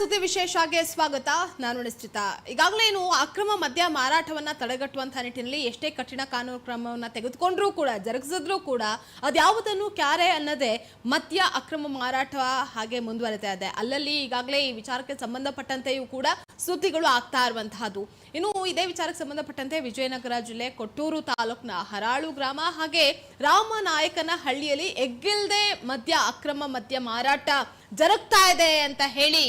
ಸುದ್ದಿ ವಿಶೇಷಗೆ ಸ್ವಾಗತ. ನಾನು ನಿಶ್ಚಿತ. ಈಗಾಗಲೇ ಏನು ಅಕ್ರಮ ಮದ್ಯ ಮಾರಾಟವನ್ನ ತಡೆಗಟ್ಟುವಂತಹ ನಿಟ್ಟಿನಲ್ಲಿ ಎಷ್ಟೇ ಕಠಿಣ ಕಾನೂನು ಕ್ರಮವನ್ನ ತೆಗೆದುಕೊಂಡ್ರೂ ಕೂಡ, ಜರುಗಿಸಿದ್ರೂ ಕೂಡ ಅದ್ಯಾವುದನ್ನು ಕ್ಯಾರೆ ಅನ್ನದೇ ಮದ್ಯ ಅಕ್ರಮ ಮಾರಾಟ ಹಾಗೆ ಮುಂದುವರಿತಾ ಇದೆ. ಅಲ್ಲಲ್ಲಿ ಈಗಾಗಲೇ ಈ ವಿಚಾರಕ್ಕೆ ಸಂಬಂಧಪಟ್ಟಂತೆಯೂ ಕೂಡ ಸುದ್ದಿಗಳು ಆಗ್ತಾ ಇರುವಂತಹದ್ದು. ಇನ್ನು ಇದೇ ವಿಚಾರಕ್ಕೆ ಸಂಬಂಧಪಟ್ಟಂತೆ ವಿಜಯನಗರ ಜಿಲ್ಲೆ ಕೊಟ್ಟೂರು ತಾಲೂಕಿನ ಹರಾಳು ಗ್ರಾಮ ಹಾಗೆ ರಾಮನಾಯಕನ ಹಳ್ಳಿಯಲ್ಲಿ ಎಗ್ಗಿಲ್ದೆ ಮದ್ಯ, ಅಕ್ರಮ ಮದ್ಯ ಮಾರಾಟ ಜರುಗ್ತಾ ಇದೆ ಅಂತ ಹೇಳಿ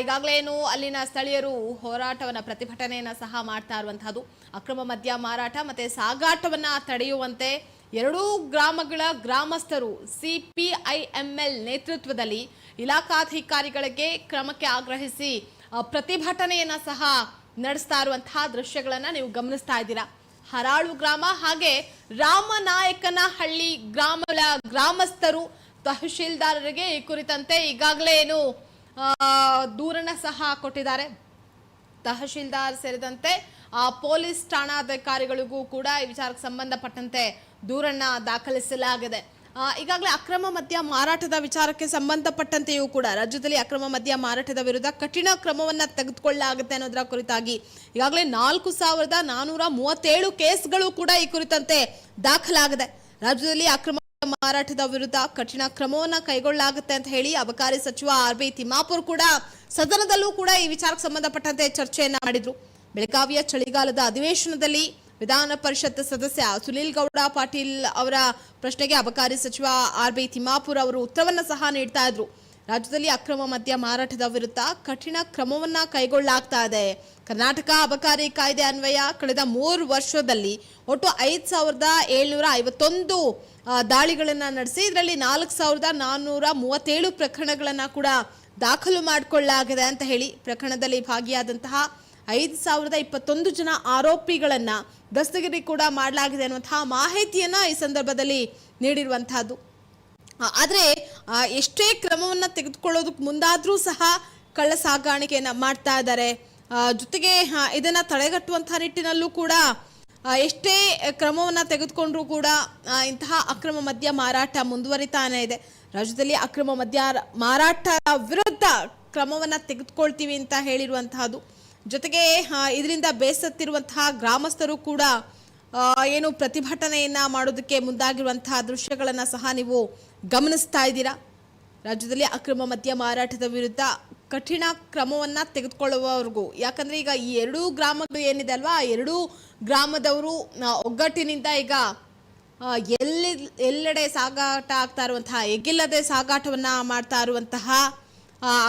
ಈಗಾಗಲೇನು ಅಲ್ಲಿನ ಸ್ಥಳೀಯರು ಹೋರಾಟವನ್ನ, ಪ್ರತಿಭಟನೆಯನ್ನ ಸಹ ಮಾಡ್ತಾ ಇರುವಂತಹದ್ದು. ಅಕ್ರಮ ಮದ್ಯ ಮಾರಾಟ ಮತ್ತೆ ಸಾಗಾಟವನ್ನ ತಡೆಯುವಂತೆ ಎರಡೂ ಗ್ರಾಮಗಳ ಗ್ರಾಮಸ್ಥರು ಸಿಪಿಐಎಂಎಲ್ ನೇತೃತ್ವದಲ್ಲಿ ಇಲಾಖಾಧಿಕಾರಿಗಳಿಗೆ ಕ್ರಮಕ್ಕೆ ಆಗ್ರಹಿಸಿ ಪ್ರತಿಭಟನೆಯನ್ನ ಸಹ ನಡೆಸ್ತಾ ಇರುವಂತಹ ದೃಶ್ಯಗಳನ್ನ ನೀವು ಗಮನಿಸ್ತಾ ಇದ್ದೀರಾ. ಹರಾಳು ಗ್ರಾಮ ಹಾಗೆ ರಾಮನಾಯಕನಹಳ್ಳಿ ಗ್ರಾಮಗಳ ಗ್ರಾಮಸ್ಥರು ತಹಶೀಲ್ದಾರರಿಗೆ ಈ ಕುರಿತಂತೆ ಈಗಾಗಲೇ ಏನು ದೂರನ ಸಹ ಕೊಟ್ಟಿದ್ದಾರೆ. ತಹಶೀಲ್ದಾರ್ ಸೇರಿದಂತೆ ಆ, ಪೊಲೀಸ್ ಠಾಣಾಧಿಕಾರಿಗಳಿಗೂ ಕೂಡ ಈ ವಿಚಾರಕ್ಕೆ ಸಂಬಂಧಪಟ್ಟಂತೆ ದೂರನ್ನ ದಾಖಲಿಸಲಾಗಿದೆ. ಈಗಾಗಲೇ ಅಕ್ರಮ ಮದ್ಯ ಮಾರಾಟದ ವಿಚಾರಕ್ಕೆ ಸಂಬಂಧಪಟ್ಟಂತೆಯೂ ಕೂಡ ರಾಜ್ಯದಲ್ಲಿ ಅಕ್ರಮ ಮದ್ಯ ಮಾರಾಟದ ವಿರುದ್ಧ ಕಠಿಣ ಕ್ರಮವನ್ನ ತೆಗೆದುಕೊಳ್ಳಲಾಗುತ್ತೆ ಅನ್ನೋದರ ಕುರಿತಾಗಿ ಈಗಾಗಲೇ ನಾಲ್ಕು ಸಾವಿರದ ನಾನೂರ ಮೂವತ್ತೇಳು ಕೇಸ್ಗಳು ಕೂಡ ಈ ಕುರಿತಂತೆ ದಾಖಲಾಗಿದೆ. ರಾಜ್ಯದಲ್ಲಿ ಅಕ್ರಮ ಮಾರಾಟದ ವಿರುದ್ಧ ಕಠಿಣ ಕ್ರಮವನ್ನು ಕೈಗೊಳ್ಳಲಾಗುತ್ತೆ ಅಂತ ಹೇಳಿ ಅಬಕಾರಿ ಸಚಿವ ಆರ್ ಬಿ ತಿಮ್ಮಾಪುರ್ ಕೂಡ ಸದನದಲ್ಲೂ ಕೂಡ ಈ ವಿಚಾರಕ್ಕೆ ಸಂಬಂಧಪಟ್ಟಂತೆ ಚರ್ಚೆಯನ್ನ ಮಾಡಿದ್ರು. ಬೆಳಗಾವಿಯ ಚಳಿಗಾಲದ ಅಧಿವೇಶನದಲ್ಲಿ ವಿಧಾನ ಪರಿಷತ್ ಸದಸ್ಯ ಸುನೀಲ್ ಗೌಡ, ಪಾಟೀಲ್ ಅವರ ಪ್ರಶ್ನೆಗೆ ಅಬಕಾರಿ ಸಚಿವ ಆರ್ ಬಿ ತಿಮ್ಮಾಪುರ್ ಅವರು ಉತ್ತರವನ್ನು ಸಹ ನೀಡ್ತಾ ಇದ್ರು. ರಾಜ್ಯದಲ್ಲಿ ಅಕ್ರಮ ಮದ್ಯ ಮಾರಾಟದ ವಿರುದ್ಧ ಕಠಿಣ ಕ್ರಮವನ್ನ ಕೈಗೊಳ್ಳಲಾಗ್ತಾ ಇದೆ. ಕರ್ನಾಟಕ ಅಬಕಾರಿ ಕಾಯ್ದೆ ಅನ್ವಯ ಕಳೆದ ಮೂರು ವರ್ಷದಲ್ಲಿ ಒಟ್ಟು ಐದು ಸಾವಿರದ ಏಳ್ನೂರ ಐವತ್ತೊಂದು ದಾಳಿಗಳನ್ನ ನಡೆಸಿ, ಇದರಲ್ಲಿ ನಾಲ್ಕು ಸಾವಿರದ ನಾನ್ನೂರ ಮೂವತ್ತೇಳು ಪ್ರಕರಣಗಳನ್ನು ಕೂಡ ದಾಖಲು ಮಾಡಿಕೊಳ್ಳಲಾಗಿದೆ ಅಂತ ಹೇಳಿ ಪ್ರಕರಣದಲ್ಲಿ ಭಾಗಿಯಾದಂತಹ ಐದು ಸಾವಿರದ ಇಪ್ಪತ್ತೊಂದು ಜನ ಆರೋಪಿಗಳನ್ನು ದಸ್ತಗಿರಿ ಕೂಡ ಮಾಡಲಾಗಿದೆ ಅನ್ನುವಂತಹ ಮಾಹಿತಿಯನ್ನ ಈ ಸಂದರ್ಭದಲ್ಲಿ ನೀಡಿರುವಂತಹದ್ದು. ಆದರೆ ಎಷ್ಟೇ ಕ್ರಮವನ್ನ ತೆಗೆದುಕೊಳ್ಳೋದಕ್ಕೆ ಮುಂದಾದರೂ ಸಹ ಕಳ್ಳ ಸಾಗಾಣಿಕೆಯನ್ನ ಮಾಡ್ತಾ ಇದ್ದಾರೆ. ಜೊತೆಗೆ ಇದನ್ನು ತಡೆಗಟ್ಟುವಂತಹ ನಿಟ್ಟಿನಲ್ಲೂ ಕೂಡ ಎಷ್ಟೇ ಕ್ರಮವನ್ನು ತೆಗೆದುಕೊಂಡ್ರೂ ಕೂಡ ಇಂತಹ ಅಕ್ರಮ ಮದ್ಯ ಮಾರಾಟ ಮುಂದುವರಿತಾನೆ ಇದೆ. ರಾಜ್ಯದಲ್ಲಿ ಅಕ್ರಮ ಮದ್ಯ ಮಾರಾಟ ವಿರುದ್ಧ ಕ್ರಮವನ್ನು ತೆಗೆದುಕೊಳ್ತೀವಿ ಅಂತ ಹೇಳಿರುವಂತಹದ್ದು. ಜೊತೆಗೆ ಇದರಿಂದ ಬೇಸತ್ತಿರುವಂತಹ ಗ್ರಾಮಸ್ಥರು ಕೂಡ ಏನು ಪ್ರತಿಭಟನೆಯನ್ನ ಮಾಡೋದಕ್ಕೆ ಮುಂದಾಗಿರುವಂತಹ ದೃಶ್ಯಗಳನ್ನ ಸಹ ನೀವು ಗಮನಿಸ್ತಾ ಇದ್ದೀರಾ? ರಾಜ್ಯದಲ್ಲಿ ಅಕ್ರಮ ಮದ್ಯ ಮಾರಾಟದ ವಿರುದ್ಧ ಕಠಿಣ ಕ್ರಮವನ್ನ ತೆಗೆದುಕೊಳ್ಳುವವರೆಗೂ. ಯಾಕಂದ್ರೆ ಈಗ ಈ ಎರಡೂ ಗ್ರಾಮಗಳು ಏನಿದೆ ಅಲ್ವಾ? ಎರಡೂ ಗ್ರಾಮದವರು ಒಗ್ಗಟ್ಟಿನಿಂದ ಈಗ ಎಲ್ಲಿ, ಎಲ್ಲೆಡೆ ಸಾಗಾಟ ಆಗ್ತಾ ಇರುವಂತಹ, ಎಗಿಲ್ಲದೆ ಸಾಗಾಟವನ್ನ ಮಾಡ್ತಾ ಇರುವಂತಹ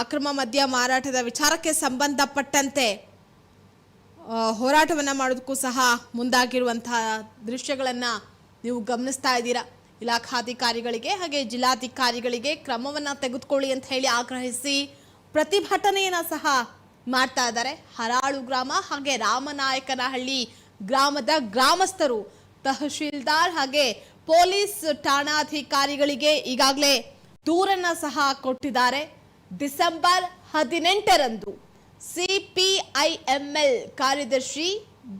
ಅಕ್ರಮ ಮದ್ಯ ಮಾರಾಟದ ವಿಚಾರಕ್ಕೆ ಸಂಬಂಧಪಟ್ಟಂತೆ ಹೋರಾಟವನ್ನ ಮಾಡೋದಕ್ಕೂ ಸಹ ಮುಂದಾಗಿರುವಂತಹ ದೃಶ್ಯಗಳನ್ನ ನೀವು ಗಮನಿಸ್ತಾ ಇದ್ದೀರಾ? ಇಲಾಖಾಧಿಕಾರಿಗಳಿಗೆ ಹಾಗೆ ಜಿಲ್ಲಾಧಿಕಾರಿಗಳಿಗೆ ಕ್ರಮವನ್ನ ತೆಗೆದುಕೊಳ್ಳಿ ಅಂತ ಹೇಳಿ ಆಗ್ರಹಿಸಿ ಪ್ರತಿಭಟನೆಯನ್ನ ಸಹ ಮಾಡ್ತಾ ಇದ್ದಾರೆ. ಹರಾಳು ಗ್ರಾಮ ಹಾಗೆ ರಾಮನಾಯಕನಹಳ್ಳಿ ಗ್ರಾಮದ ಗ್ರಾಮಸ್ಥರು ತಹಶೀಲ್ದಾರ್ ಹಾಗೆ ಪೊಲೀಸ್ ಠಾಣಾಧಿಕಾರಿಗಳಿಗೆ ಈಗಾಗಲೇ ದೂರನ್ನ ಸಹ ಕೊಟ್ಟಿದ್ದಾರೆ. ಡಿಸೆಂಬರ್ ಹದಿನೆಂಟರಂದು ಸಿಪಿಐಎಂಎಲ್ ಕಾರ್ಯದರ್ಶಿ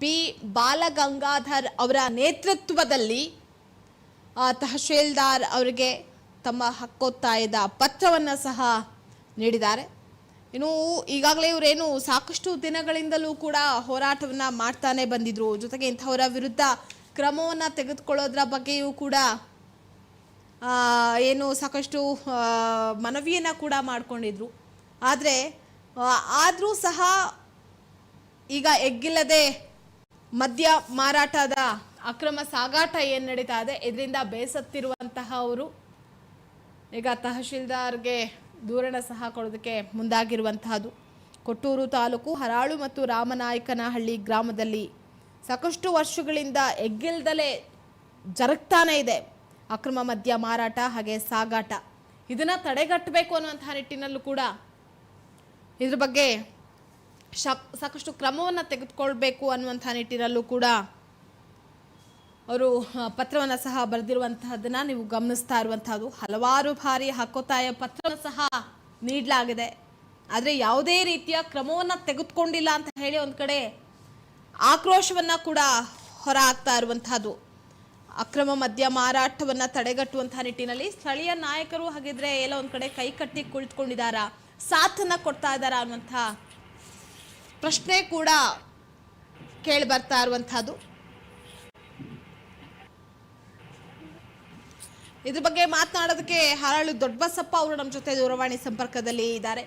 ಬಿ ಬಾಲಗಂಗಾಧರ್ ಅವರ ನೇತೃತ್ವದಲ್ಲಿ ತಹಶೀಲ್ದಾರ್ ಅವರಿಗೆ ತಮ್ಮ ಹಕ್ಕೊತ್ತಾಯದ ಪತ್ರವನ್ನು ಸಹ ನೀಡಿದ್ದಾರೆ. ಇನ್ನು ಈಗಾಗಲೇ ಇವರೇನು ಸಾಕಷ್ಟು ದಿನಗಳಿಂದಲೂ ಕೂಡ ಹೋರಾಟವನ್ನ ಮಾಡ್ತಾನೆ ಬಂದಿದ್ರು. ಜೊತೆಗೆ ಇಂಥವರ ವಿರುದ್ಧ ಕ್ರಮವನ್ನ ತೆಗೆದುಕೊಳ್ಳೋದ್ರ ಬಗ್ಗೆಯೂ ಕೂಡ ಏನು ಸಾಕಷ್ಟು ಮನವಿಯನ್ನ ಕೂಡ ಮಾಡ್ಕೊಂಡಿದ್ರು. ಆದರೆ ಆದರೂ ಸಹ ಈಗ ಎಗ್ಗಿಲ್ಲದೆ ಮದ್ಯ ಮಾರಾಟದ ಅಕ್ರಮ ಸಾಗಾಟ ಏನು ನಡೀತಾ ಇದೆ, ಇದರಿಂದ ಬೇಸತ್ತಿರುವಂತಹ ಅವರು ಈಗ ತಹಶೀಲ್ದಾರ್ಗೆ ದೂರಣ ಸಹ ಕೊಡೋದಕ್ಕೆ ಮುಂದಾಗಿರುವಂತಹದ್ದು. ಕೊಟ್ಟೂರು ತಾಲೂಕು ಹರಾಳು ಮತ್ತು ರಾಮನಾಯಕನಹಳ್ಳಿ ಗ್ರಾಮದಲ್ಲಿ ಸಾಕಷ್ಟು ವರ್ಷಗಳಿಂದ ಎಗ್ಗಿಲ್ದಲೇ ಜರುಗ್ತಾನೆ ಇದೆ. ಅಕ್ರಮ ಮದ್ಯ ಮಾರಾಟ ಹಾಗೆ ಸಾಗಾಟ. ಇದನ್ನು ತಡೆಗಟ್ಟಬೇಕು ಅನ್ನುವಂತಹ ನಿಟ್ಟಿನಲ್ಲೂ ಕೂಡ ಇದ್ರ ಬಗ್ಗೆ ಸಾಕಷ್ಟು ಕ್ರಮವನ್ನು ತೆಗೆದುಕೊಳ್ಬೇಕು ಅನ್ನುವಂಥ ನಿಟ್ಟಿನಲ್ಲೂ ಕೂಡ ಅವರು ಪತ್ರವನ್ನು ಸಹ ಬರೆದಿರುವಂತಹದ್ದನ್ನ ನೀವು ಗಮನಿಸ್ತಾ ಇರುವಂತಹದ್ದು. ಹಲವಾರು ಬಾರಿ ಹಕ್ಕೊತ್ತಾಯ ಪತ್ರವನ್ನು ಸಹ ನೀಡಲಾಗಿದೆ. ಆದರೆ ಯಾವುದೇ ರೀತಿಯ ಕ್ರಮವನ್ನು ತೆಗೆದುಕೊಂಡಿಲ್ಲ ಅಂತ ಹೇಳಿ ಒಂದು ಕಡೆ ಆಕ್ರೋಶವನ್ನು ಕೂಡ ಹೊರ ಹಾಕ್ತಾ ಇರುವಂತಹದ್ದು. ಅಕ್ರಮ ಮದ್ಯ ಮಾರಾಟವನ್ನು ತಡೆಗಟ್ಟುವಂತಹ ನಿಟ್ಟಿನಲ್ಲಿ ಸ್ಥಳೀಯ ನಾಯಕರು ಹಾಗಿದ್ರೆ ಎಲ್ಲ ಒಂದು ಕಡೆ ಕೈ ಕಟ್ಟಿ ಕುಳಿತುಕೊಂಡಿದ್ದಾರಾ? ಸಾಥನ್ನು ಕೊಡ್ತಾ ಇದ್ದಾರಾ ಅನ್ನುವಂಥ ಪ್ರಶ್ನೆ ಕೂಡ ಕೇಳಿ ಬರ್ತಾ ಇರುವಂತಹದ್ದು. ಇದ್ರ ಬಗ್ಗೆ ಮಾತನಾಡೋದಕ್ಕೆ ಹಾರಾಳು ದೊಡ್ಡಬಸಪ್ಪ ಅವರು ನಮ್ಮ ಜೊತೆ ದೂರವಾಣಿ ಸಂಪರ್ಕದಲ್ಲಿ ಇದ್ದಾರೆ.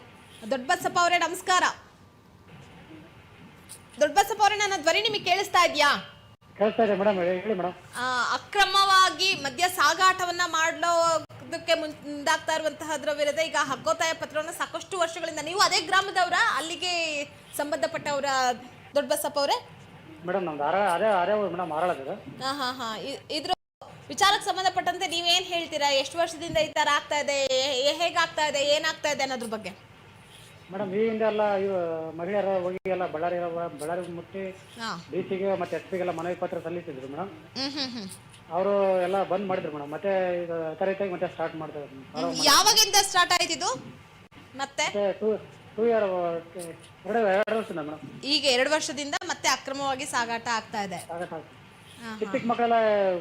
ದೊಡ್ಡಬಸಪ್ಪ ಅವರೇ ನಮಸ್ಕಾರ. ದೊಡ್ಡಬಸಪ್ಪ ಅವರೇ ನನ್ನ ಧ್ವನಿ ನಿಮಗೆ ಕೇಳಿಸ್ತಾ ಇದೆಯಾ? ಅಕ್ರಮವಾಗಿ ಮದ್ಯ ಸಾಗಾಟವನ್ನ ಮಾಡೋದಕ್ಕೆ ಮುಂದಾಗ್ತಾ ಇರುವಂತಹ ವಿರುದ್ಧ ಈಗ ಹಗ್ಗೋತಾಯ ಪತ್ರವನ್ನ ಸಾಕಷ್ಟು ವರ್ಷಗಳಿಂದ ನೀವು ಅದೇ ಗ್ರಾಮದವರ ಅಲ್ಲಿಗೆ ಸಂಬಂಧಪಟ್ಟವರ ದೊಡ್ಡಬಸಪ್ಪ ಅವರೇ? ಮೇಡಮ್ ನಮ್ದು ಆರ ಅದೇ ಅದೇ ಮೇಡಮ್ ಹಾರಾಳದ ಹಾ ಹಾ ಹಾ. ಇ- ಇದ್ರ ವಿಚಾರಕ್ಕೆ ಸಂಬಂಧಪಟ್ಟಂತೆ ನೀವೇನ್ ಹೇಳ್ತೀರಾ? ಎಷ್ಟು ವರ್ಷದಿಂದ ಈ ತರ ಆಗ್ತಾ ಇದೆ? ಹೇಗಾಗ್ತಾ ಇದೆ? ಏನಾಗ್ತಾ ಇದೆ ಅನ್ನೋದ್ರ ಬಗ್ಗೆ? ಮೇಡಮ್ ಈ ಹಿಂದೆ ಎಲ್ಲ ಇವ್ ಮಹಿಳೆಯರ ಹೋಗಿ ಎಲ್ಲ ಬಳ್ಳಾರಿ ಬಳ್ಳಾರಿ ಮುಟ್ಟಿ ಹಾ. ಡಿ ಸಿಗೆ ಮತ್ತೆ ಎಸ್ ಪಿಗೆಲ್ಲ ಮನವಿ ಪತ್ರ ಸಲ್ಲಿಸಿದ್ರು ಮೇಡಮ್. ಹ್ಮ್ ಹ್ಮ್ ಹ್ಮ್. ಅವರು ಎಲ್ಲ ಬಂದ್ ಮಾಡಿದ್ರು ಮೇಡಮ್. ಮತ್ತೆ ಇದು ಯಥಾರೀತಿಯಾಗಿ ಮತ್ತೆ ಸ್ಟಾರ್ಟ್ ಮಾಡ್ತಾರೆ ಹ್ಮ್. ಯಾವಾಗಿಂದ ಸ್ಟಾರ್ಟ್ ಆಯ್ತಿದು ಮತ್ತೆ? ಮತ್ತೆ ಟೂ ಟೂ ಇಯರ್ ಎರಡು ಎರಡು ವರ್ಷದಿಂದ ಮೇಡಮ್. ಈಗ ಎರಡು ವರ್ಷದಿಂದ ಮತ್ತೆ ಅಕ್ರಮವಾಗಿ ಸಾಗಾಟ ಆಗ್ತಾ ಇದೆ. ಚಿಕ್ಕ ಚಿಕ್ಕ ಮಕ್ಕಳೆಲ್ಲ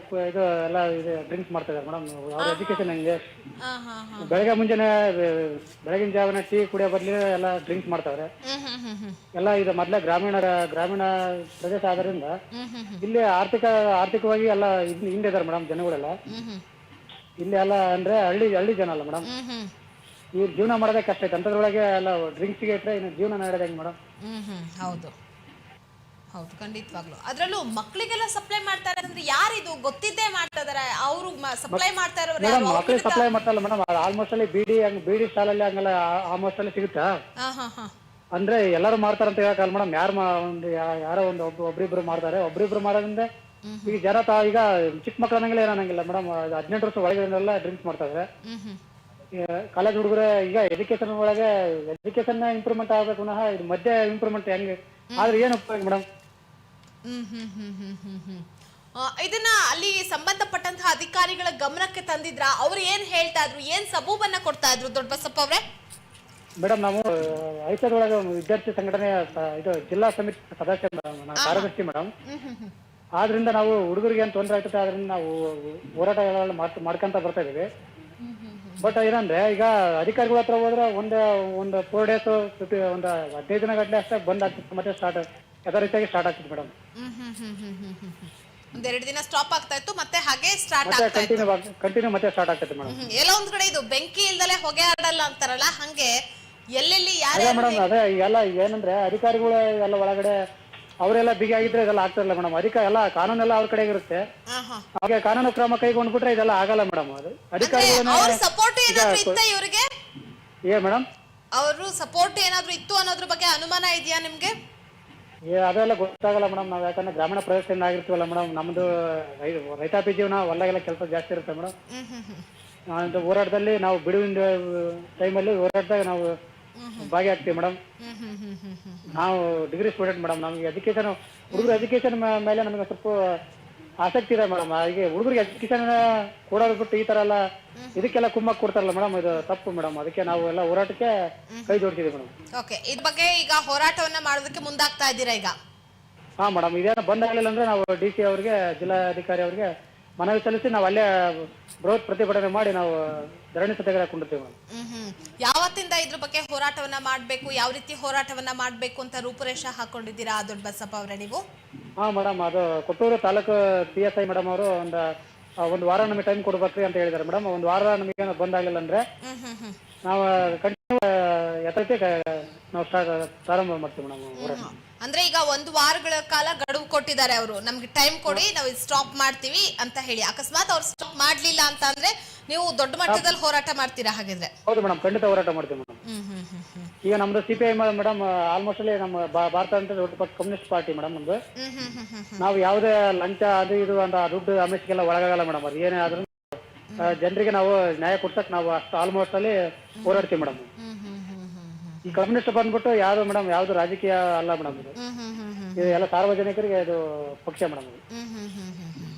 ಕು- ಇದು ಎಲ್ಲ ಇದು ಡ್ರಿಂಕ್ಸ್ ಮಾಡ್ತಾ ಇದ್ದಾರೆ ಮೇಡಮ್ ಅವ್ರ ಎಜುಕೇಶನ್ ಹಂಗೆ? ಹಾ ಹಾ ಹಾ ಬೆಳಗ್ಗೆ ಮುಂಜಾನೆ ಬೆ- ಬೆಳಗಿನ ಜಾವನ ಟೀ ಕುಡಿಯೋ ಬದಲು ಎಲ್ಲ ಡ್ರಿಂಕ್ಸ್ ಮಾಡ್ತಾವ್ರೆ. ಹ್ಮ್ ಹ್ಮ್ ಹ್ಮ್ ಹ್ಮ್. ಎಲ್ಲ ಇದು ಮೊದಲೇ ಗ್ರಾಮೀಣ ಗ್ರಾಮೀಣ ಪ್ರದೇಶ ಆದ್ರಿಂದ ಹ್ಮ್ ಹ್ಮ್ ಹ್ಮ್. ಇಲ್ಲಿ ಆರ್ಥಿಕ ಆರ್ಥಿಕವಾಗಿ ಎಲ್ಲ ಹಿಂದೆ ಹಿಂದೆ ಇದಾರೆ ಮೇಡಮ್ ಜನಗಳೆಲ್ಲ. ಹ್ಮ್ ಹ್ಮ್. ಇಲ್ಲಿ ಎಲ್ಲ ಅಂದ್ರೆ ಹಳ್ಳಿ ಹಳ್ಳಿ ಜನ ಅಲ್ಲ ಮೇಡಮ್ ಹ್ಮ್ ಹ್ಮ್. ಇವ್ರು ಜೀವನ ಮಾಡೋದೇ ಕಷ್ಟ ಐತೆ. ಅಂಥದ್ರೊಳಗೆ ಎಲ್ಲ ಡ್ರಿಂಕ್ಸ್ಗೆ ಇಟ್ಟರೆ ಇನ್ನು ಜೀವನ ನಡೆಯೋದು ಹೆಂಗೆ ಮೇಡಮ್ ಹ್ಮ್ ಹ್ಮ್. ಹೌದು. ಹೌದು ಖಂಡಿತವಾಗ್ಲು. ಅದರಲ್ಲೂ ಮಕ್ಕಳಿಗೆಲ್ಲ ಸಪ್ಲೈ ಮಾಡ್ತಾರೆ ಅಂದ್ರೆ ಯಾರಿದು ಗೊತ್ತಿದ್ದೇ ಮಾಡ್ತಾ ಇದಾರೆ ಅವರು ಸಪ್ಲೈ ಮಾಡ್ತಾ ಇರೋರು ಮೇಡಮ್ ವಿರುದ್ಧ- ಸಪ್ಲೈ ಮಾಡ್ತಾರಲ್ಲ ಮೇಡಮ್ ಆಲ್ಮೋಸ್ಟ್ ಅಲ್ಲಿ ಬಿಡಿ ಹಂಗ್ ಬಿಡಿ ಸ್ಟಾಲಲ್ಲಿ ಹಂಗೆಲ್ಲ ಆಲ್ಮೋಸ್ಟ್ ಅಲ್ಲಿ ಸಿಗುತ್ತಾ? ಹಾ ಹಾ ಹಾ. ಅಂದ್ರೆ ಎಲ್ಲರೂ ಮಾಡ್ತಾರಂತ ಹೇಳಕ್ಕಲ್ಲ ಮೇಡಮ್. ಯಾರು ಒಂದು ಯಾರೋ ಒಂದು ಒಬ್ಬ ಒಬ್ರಿಬ್ರು ಮಾಡ್ತಾರೆ. ಒಬ್ರಿಬ್ರು ಮಾಡೋದ್ರಿಂದ ಈಗ ಜನ ತಾ ಈಗ ಚಿಕ್ಕ ಮಕ್ಳು ಅನ್ನಂಗಿಲ್ಲ ಏನು ಅನ್ನಂಗಿಲ್ಲ ಮೇಡಮ್. ಹದಿನೆಂಟು ವರ್ಷ ಒಳಗಿರೋರೆಲ್ಲ ಡ್ರಿಂಕ್ಸ್ ಮಾಡ್ತಾರೆ. ಇದಾರೆ ಕಾಲೇಜ್ ಹುಡುಗರೇ ಈಗ ಎಜುಕೇಶನ್ ಒಳಗೆ ಎಜುಕೇಶನ್ ಇಂಪ್ರೂವ್ಮೆಂಟ್ ಆಗ್ಬೇಕು ಇದು ಮಧ್ಯೆ ಇಂಪ್ರೂವ್ಮೆಂಟ್ ಹೆಂಗೆ? ಆದ್ರೆ ಏನು ಉಪಯೋಗ ಮೇಡಮ್? ಇದನ್ನ ಅಲ್ಲಿ ಸಂಬಂಧಪಟ್ಟಂತಹ ಅಧಿಕಾರಿಗಳ ಗಮನಕ್ಕೆ ತಂದಿದ್ರ? ಅವ್ರು ಏನ್ ಹೇಳ್ತಾ ಇದ್ರು? ಏನ್ ಸಬೂಬನ್ನ ಕೊಡ್ತಾ ಇದ್ರು ದೊಡ್ಡ ಬಸಪ್ಪ ಅವ್ರೆ? ಮೇಡಮ್ ನಾವು ಐಸದೊಳಗೆ ವಿದ್ಯಾರ್ಥಿ ಸಂಘಟನೆ ಸ- ಇದು ಜಿಲ್ಲಾ ಸಮಿತಿ ಸದಸ್ಯ ಮೇಡಮ್ ನಾನು ಕಾರ್ಯದರ್ಶಿ ಮೇಡಮ್. ಆದ್ರಿಂದ ನಾವು ಹುಡುಗರಿಗೆ ಏನು ತೊಂದರೆ ಆಗ್ತದೆ ಅದರಿಂದ ನಾವು ಹೋರಾಟಗಳನ್ನು ಮಾಡ್ ಮಾಡ್ಕೊಂತ ಬರ್ತಾ ಇದೀವಿ ಬಟ್ ಏನಂದ್ರೆ ಈಗ ಅಧಿಕಾರಿಗಳ ಹತ್ರ ಹೋದ್ರೆ ಒಂದು ಒಂದು ಫೋರ್ ಡೇಸ್ ಟು ಒಂದು ಹದಿನೈದು ದಿನ ಗಟ್ಟಲೆ ಅಷ್ಟೇ ಬಂದ್ ಆಗ್ತದೆ ಮತ್ತೆ ಸ್ಟಾರ್ಟ್ ಯಥಾ ರೀತಿಯಾಗಿ ಸ್ಟಾರ್ಟ್ ಆಗ್ತಿತ್ತು ಮೇಡಮ್ ಒಂದೆರಡು ದಿನ ಸ್ಟಾಪ್ ಆಗ್ತಾ ಇತ್ತು ಮತ್ತೆ ಹಾಗೆ ಸ್ಟಾರ್ಟ್ ಮತ್ತೆ ಆಗ್ತಾ ಇತ್ತು. ಕಂಟಿನ್ಯೂ ಕಂಟಿನ್ಯೂ ಮತ್ತೆ ಸ್ಟಾರ್ಟ್ ಆಗ್ತೈತೆ ಮೇಡಮ್ ಹ್ಮ್ ಎಲ್ಲ ಒಂದ್ ಕಡೆ ಇದು ಬೆಂಕಿ ಇಲ್ದಲೆ ಹೊಗೆ ಆಡಲ್ಲ ಅಂತಾರಲ್ಲ ಹಂಗೆ ಎಲ್ಲೆಲ್ಲಿ ಅದೇ ಯಾರ್ಯಾರು ಮೇಡಮ್ ಅದೇ ಎಲ್ಲ ಏನಂದ್ರೆ ಅಧಿಕಾರಿಗಳು ಎಲ್ಲ ಒಳಗಡೆ ಅವರೆಲ್ಲ ಬಿಗಿ ಆಗಿದ್ರೆ ಇದೆಲ್ಲ ಆಗ್ತಿರಲ್ಲ ಮೇಡಮ್ ಅಧಿಕಾರ ಎಲ್ಲ ಕಾನೂನೆಲ್ಲ ಅವ್ರ ಕಡೆ ಇರುತ್ತೆ. ಹಾ ಹಾ. ಹಾಗೆ ಕಾನೂನು ಕ್ರಮ ಕೈಗೊಂಡ್ಬಿಟ್ರೆ ಇದೆಲ್ಲ ಆಗಲ್ಲ ಮೇಡಮ್ ಅದು ಅಧಿಕಾರಿಗಳನ್ನ ಅವ್ರ ಸಪೋರ್ಟ್ ಏನಾದ್ರೂ ಇತ್ತ ಇವ್ರಿಗೆ? ಏ ಮೇಡಮ್ ಅವರು ಸಪೋರ್ಟ್ ಏನಾದ್ರು ಇತ್ತು ಅನ್ನೋದ್ರ ಬಗ್ಗೆ ಅನುಮಾನ ಇದೆಯಾ ನಿಮ್ಗೆ? ಏ, ಅದೆಲ್ಲ ಗೊತ್ತಾಗಲ್ಲ ಮೇಡಮ್. ನಾವು ಯಾಕಂದ್ರೆ ಗ್ರಾಮೀಣ ಪ್ರದೇಶದಿಂದ ಆಗಿರ್ತೀವಲ್ಲ ಮೇಡಮ್, ನಮ್ದು ರೈ- ರೈತಾಪಿ ಜೀವನ ಹೊಲಗೆಲ್ಲ ಕೆಲಸ ಜಾಸ್ತಿ ಇರುತ್ತೆ ಮೇಡಮ್. ಹ್ಮ್ ಹ್ಮ್ ಹೋರಾಟದಲ್ಲಿ ನಾವು ಬಿಡುವಿನ ಟೈಮಲ್ಲಿ ಹೋರಾಟದಾಗ ನಾವು ಭಾಗಿಯಾಗ್ತೀವಿ ಮೇಡಮ್. ನಾವು ಡಿಗ್ರಿ ಸ್ಟೂಡೆಂಟ್ ಮೇಡಮ್. ನಮಗೆ ಎಜುಕೇಶನ್ ಹುಡುಗರು ಎಜುಕೇಶನ್ ಮೇಲೆ ನಮಗೆ ಸ್ವಲ್ಪ ಆಸಕ್ತಿ ಇದೆ ಮೇಡಮ್. ಹಾಗೆ ಹುಡುಗರಿಗೆ ಎಜುಕೇಶನ್ ಕೊಡೋದು ಬಿಟ್ಟು ಈ ತರ ಎಲ್ಲ ಇದಕ್ಕೆಲ್ಲ ಕುಮ್ಮಕ್ ಕೊಡ್ತಾರಲ್ಲ ಮೇಡಮ್ ಇದು ತಪ್ಪು ಮೇಡಮ್. ಅದಕ್ಕೆ ನಾವು ಎಲ್ಲ ಹೋರಾಟಕ್ಕೆ ಕೈ ಜೋಡಿಸಿದ್ವಿ ಮೇಡಮ್. ಓಕೆ ಇದ್ ಬಗ್ಗೆ ಈಗ ಹೋರಾಟವನ್ನ ಮಾಡೋದಕ್ಕೆ ಮುಂದಾಗ್ತಾ ಇದ್ದೀರಾ ಈಗ? ಹಾ ಮೇಡಮ್ ಇದೇನು ಬಂದಾಗಲಿಲ್ಲ ಅಂದ್ರೆ ನಾವು ಡಿ ಸಿ ಅವರಿಗೆ ಜಿಲ್ಲಾಧಿಕಾರಿ ಅವರಿಗೆ ಮನವಿ ಸಲ್ಲಿಸಿ ನಾವು ಅಲ್ಲೇ ಬೃಹತ್ ಪ್ರತಿಭಟನೆ ಮಾಡಿ ನಾವು ಧರಣಿ ಸತ್ಯಾಗ್ರಹ ಕೊಂಡಿರ್ತೀವಿ ಮೇಡಮ್. ಹ್ಮ್ ಹ್ಮ್. ಯಾವತ್ತಿಂದ ಇದ್ರ ಬಗ್ಗೆ ಹೋರಾಟವನ್ನ ಮಾಡ್ಬೇಕು ಯಾವ ರೀತಿ ಹೋರಾಟವನ್ನ ಮಾಡ್ಬೇಕು ಅಂತ ರೂಪುರೇಷ ಹಾಕೊಂಡಿದ್ದೀರಾ ದೊಡ್ಡ ಬಸಪ್ಪ ಅವರೇ ನೀವು? ಹಾ ಮೇಡಮ್ ಅದು Kottur taluk P S I madam ಅವರು ಒಂದು ಒಂದು ವಾರ ನಮಗೆ ಟೈಮ್ ಕೊಡ್ಬೇಕ್ರಿ ಅಂತ ಹೇಳಿದಾರೆ ಮೇಡಮ್ ಒಂದು ವಾರ ನಮಗೆ ಬಂದಾಗಲಿಲ್ಲ ಅಂದ್ರೆ ಹ್ಮ್ ಹ್ಮ್ ಹ್ಮ್. ನಾವು ಕಂಟಿನ್ಯೂ ಯಥಾರ್ಥಿ ನಾವು ಸ್ಟಾರ್ಟ್ ಪ್ರಾರಂಭ ಮಾಡ್ತೀವಿ ಮೇಡಮ್ ಹೋರಾಟ. ಅಂದ್ರೆ ಈಗ ಒಂದು ವಾರಗಳ ಕಾಲ ಗಡುವು ಕೊಟ್ಟಿದ್ದಾರೆ ಅವರು. ನಮ್ಗೆ ಟೈಮ್ ಕೊಡಿ ನಾವು ಸ್ಟಾಪ್ ಮಾಡ್ತೀವಿ ಅಂತ ಹೇಳಿ. ಅಕಸ್ಮಾತ್ ಅವ್ರು ಸ್ಟಾಪ್ ಮಾಡ್ಲಿಲ್ಲ ಅಂತ ಅಂದ್ರೆ ನೀವು ದೊಡ್ಡ ಮಟ್ಟದಲ್ಲಿ ಹೋರಾಟ ಮಾಡ್ತೀರಾ ಹಾಗಿದ್ರೆ? ಹೌದು ಮೇಡಮ್ ಖಂಡಿತ ಹೋರಾಟ ಮಾಡ್ತೀವಿ ಮೇಡಮ್. ಹ್ಮ್ ಹ್ಮ್ ಹ್ಮ್ ಹ್ಮ್. ಈಗ ನಮ್ದು CPI P I madam almost ಅಲ್ಲಿ ನಮ್ಮ ಭಾರತ ಅಂತ ದೊಡ್ಡ ಪಕ್ಷ ಕಮ್ಯುನಿಸ್ಟ್ ಪಾರ್ಟಿ ಮೇಡಮ್ ನಮ್ದು. ಹ್ಮ್ ಹ್ಮ್ ಹ್ಮ್ ಹ್ಮ್ ಹ್ಮ್. ನಾವು ಯಾವುದೇ ಲಂಚ ಅದು ಇದು ಅಂತ ದುಡ್ಡು ಅಮಿಷಕ್ಕೆಲ್ಲ ಒಳಗಾಗಲ್ಲ ಮೇಡಮ್ ಅದು ಏನೇ ಆದ್ರೂ ಜನರಿಗೆ ನಾವು ನ್ಯಾಯ ಕೊಡ್ಸಕ್ ನಾವು ಅಷ್ಟು ಆಲ್ಮೋಸ್ಟ್ ಅಲ್ಲಿ ಹೋರಾಡ್ತೀವಿ ಮೇಡಮ್. ಹ್ಮ್ ಹ್ಮ್ ಕಮ್ಯುನಿಸ್ಟ್ ಬಂದ್ಬಿಟ್ಟು ಯಾವ್ದು ಮೇಡಮ್ ಯಾವ್ದು ರಾಜಕೀಯ ಅಲ್ಲ ಮೇಡಮ್ ಇದು. ಹ್ಮ್ ಹ್ಮ್ ಹ್ಮ್ ಹ್ಮ್. ಇದು ಎಲ್ಲ ಸಾರ್ವಜನಿಕರಿಗೆ ಇದು ಪಕ್ಷ ಮೇಡಮ್ ಇದು. ಹ್ಮ್ ಹ್ಮ್ ಹ್ಮ್ ಹ್ಮ್ ಹ್ಮ್.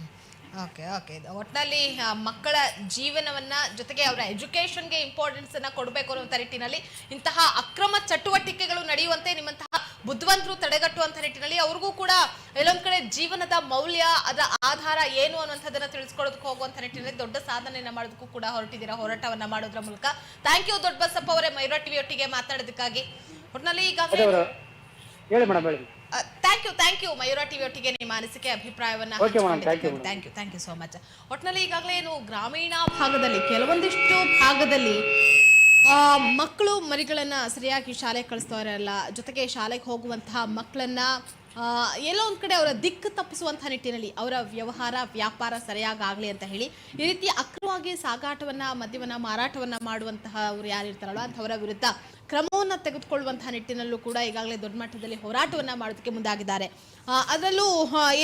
Okay okay. ಒಟ್ಟಿನಲ್ಲಿ ಮಕ್ಕಳ ಜೀವನವನ್ನ ಜೊತೆಗೆ ಅವರ ಎಜುಕೇಶನ್ಗೆ ಇಂಪಾರ್ಟೆನ್ಸ್ ಅನ್ನ ಕೊಡಬೇಕು ಅನ್ನೋ ನಿಟ್ಟಿನಲ್ಲಿ ಇಂತಹ ಅಕ್ರಮ ಚಟುವಟಿಕೆಗಳು ನಡೆಯುವಂತೆ ನಿಮ್ಮಂತಹ ಬುದ್ಧಿವಂತರು ತಡೆಗಟ್ಟುವಂತ ನಿಟ್ಟಿನಲ್ಲಿ ಅವ್ರಿಗೂ ಕೂಡ ಎಲ್ಲೊಂದ್ ಕಡೆ ಜೀವನದ ಮೌಲ್ಯ ಅದರ ಆಧಾರ ಏನು ಅನ್ನುವಂಥದ್ದನ್ನ ತಿಳಿಸ್ಕೊಡೋದಕ್ಕೆ ಹೋಗುವಂತ ನಿಟ್ಟಿನಲ್ಲಿ ದೊಡ್ಡ ಸಾಧನೆಯನ್ನ ಮಾಡೋದಕ್ಕೂ ಕೂಡ ಹೊರಟಿದ್ದೀರಾ ಹೋರಾಟವನ್ನ ಮಾಡೋದ್ರ ಮೂಲಕ. ಥ್ಯಾಂಕ್ ಯು ದೊಡ್ಡ ಬಸಪ್ಪ ಅವರೇ ಮಯೂರ ಟಿವಿ ಒಟ್ಟಿಗೆ ಮಾತಾಡೋದಕ್ಕಾಗಿ. ಒಟ್ನಲ್ಲಿ ಈಗಾಗಲೇ ಅದೇ ಹೇಳಿ ಮೇಡಮ್ ಹೇಳಿ. Thank you thank you Mayura TV ಒಟ್ಟಿಗೆ ನಿಮ್ಮ ಅನಿಸಿಕೆ ಅಭಿಪ್ರಾಯವನ್ನ thank you thank you so much ಒಟ್ಟಿನಲ್ಲಿ ಈಗಾಗಲೇ ಏನು ಗ್ರಾಮೀಣ ಭಾಗದಲ್ಲಿ ಕೆಲವೊಂದಿಷ್ಟು ಭಾಗದಲ್ಲಿ ಮಕ್ಕಳು ಮರಿಗಳನ್ನ ಸರಿಯಾಗಿ ಶಾಲೆಗೆ ಕಳಿಸ್ತಾ ಇರಲ್ಲ. ಜೊತೆಗೆ ಶಾಲೆಗೆ ಹೋಗುವಂತಹ ಮಕ್ಕಳನ್ನ ಎಲ್ಲೋ ಒಂದು ಕಡೆ ಅವರ ದಿಕ್ಕು ತಪ್ಪಿಸುವಂತಹ ನಿಟ್ಟಿನಲ್ಲಿ ಅವರ ವ್ಯವಹಾರ, ವ್ಯಾಪಾರ ಸರಿಯಾಗಿ ಆಗಲಿ ಅಂತ ಹೇಳಿ ಈ ರೀತಿ ಅಕ್ರಮವಾಗಿ ಸಾಗಾಟವನ್ನ, ಮದ್ಯವನ್ನ, ಮಾರಾಟವನ್ನ ಮಾಡುವಂತಹ ಅವರು ಯಾರಿರ್ತಾರಲ್ಲ ಅಂಥವರ ವಿರುದ್ಧ ಕ್ರಮವನ್ನು ತೆಗೆದುಕೊಳ್ಳುವಂತಹ ನಿಟ್ಟಿನಲ್ಲೂ ಕೂಡ ಈಗಾಗಲೇ ದೊಡ್ಡ ಮಟ್ಟದಲ್ಲಿ ಹೋರಾಟವನ್ನ ಮಾಡೋದಕ್ಕೆ ಮುಂದಾಗಿದ್ದಾರೆ. ಅದರಲ್ಲೂ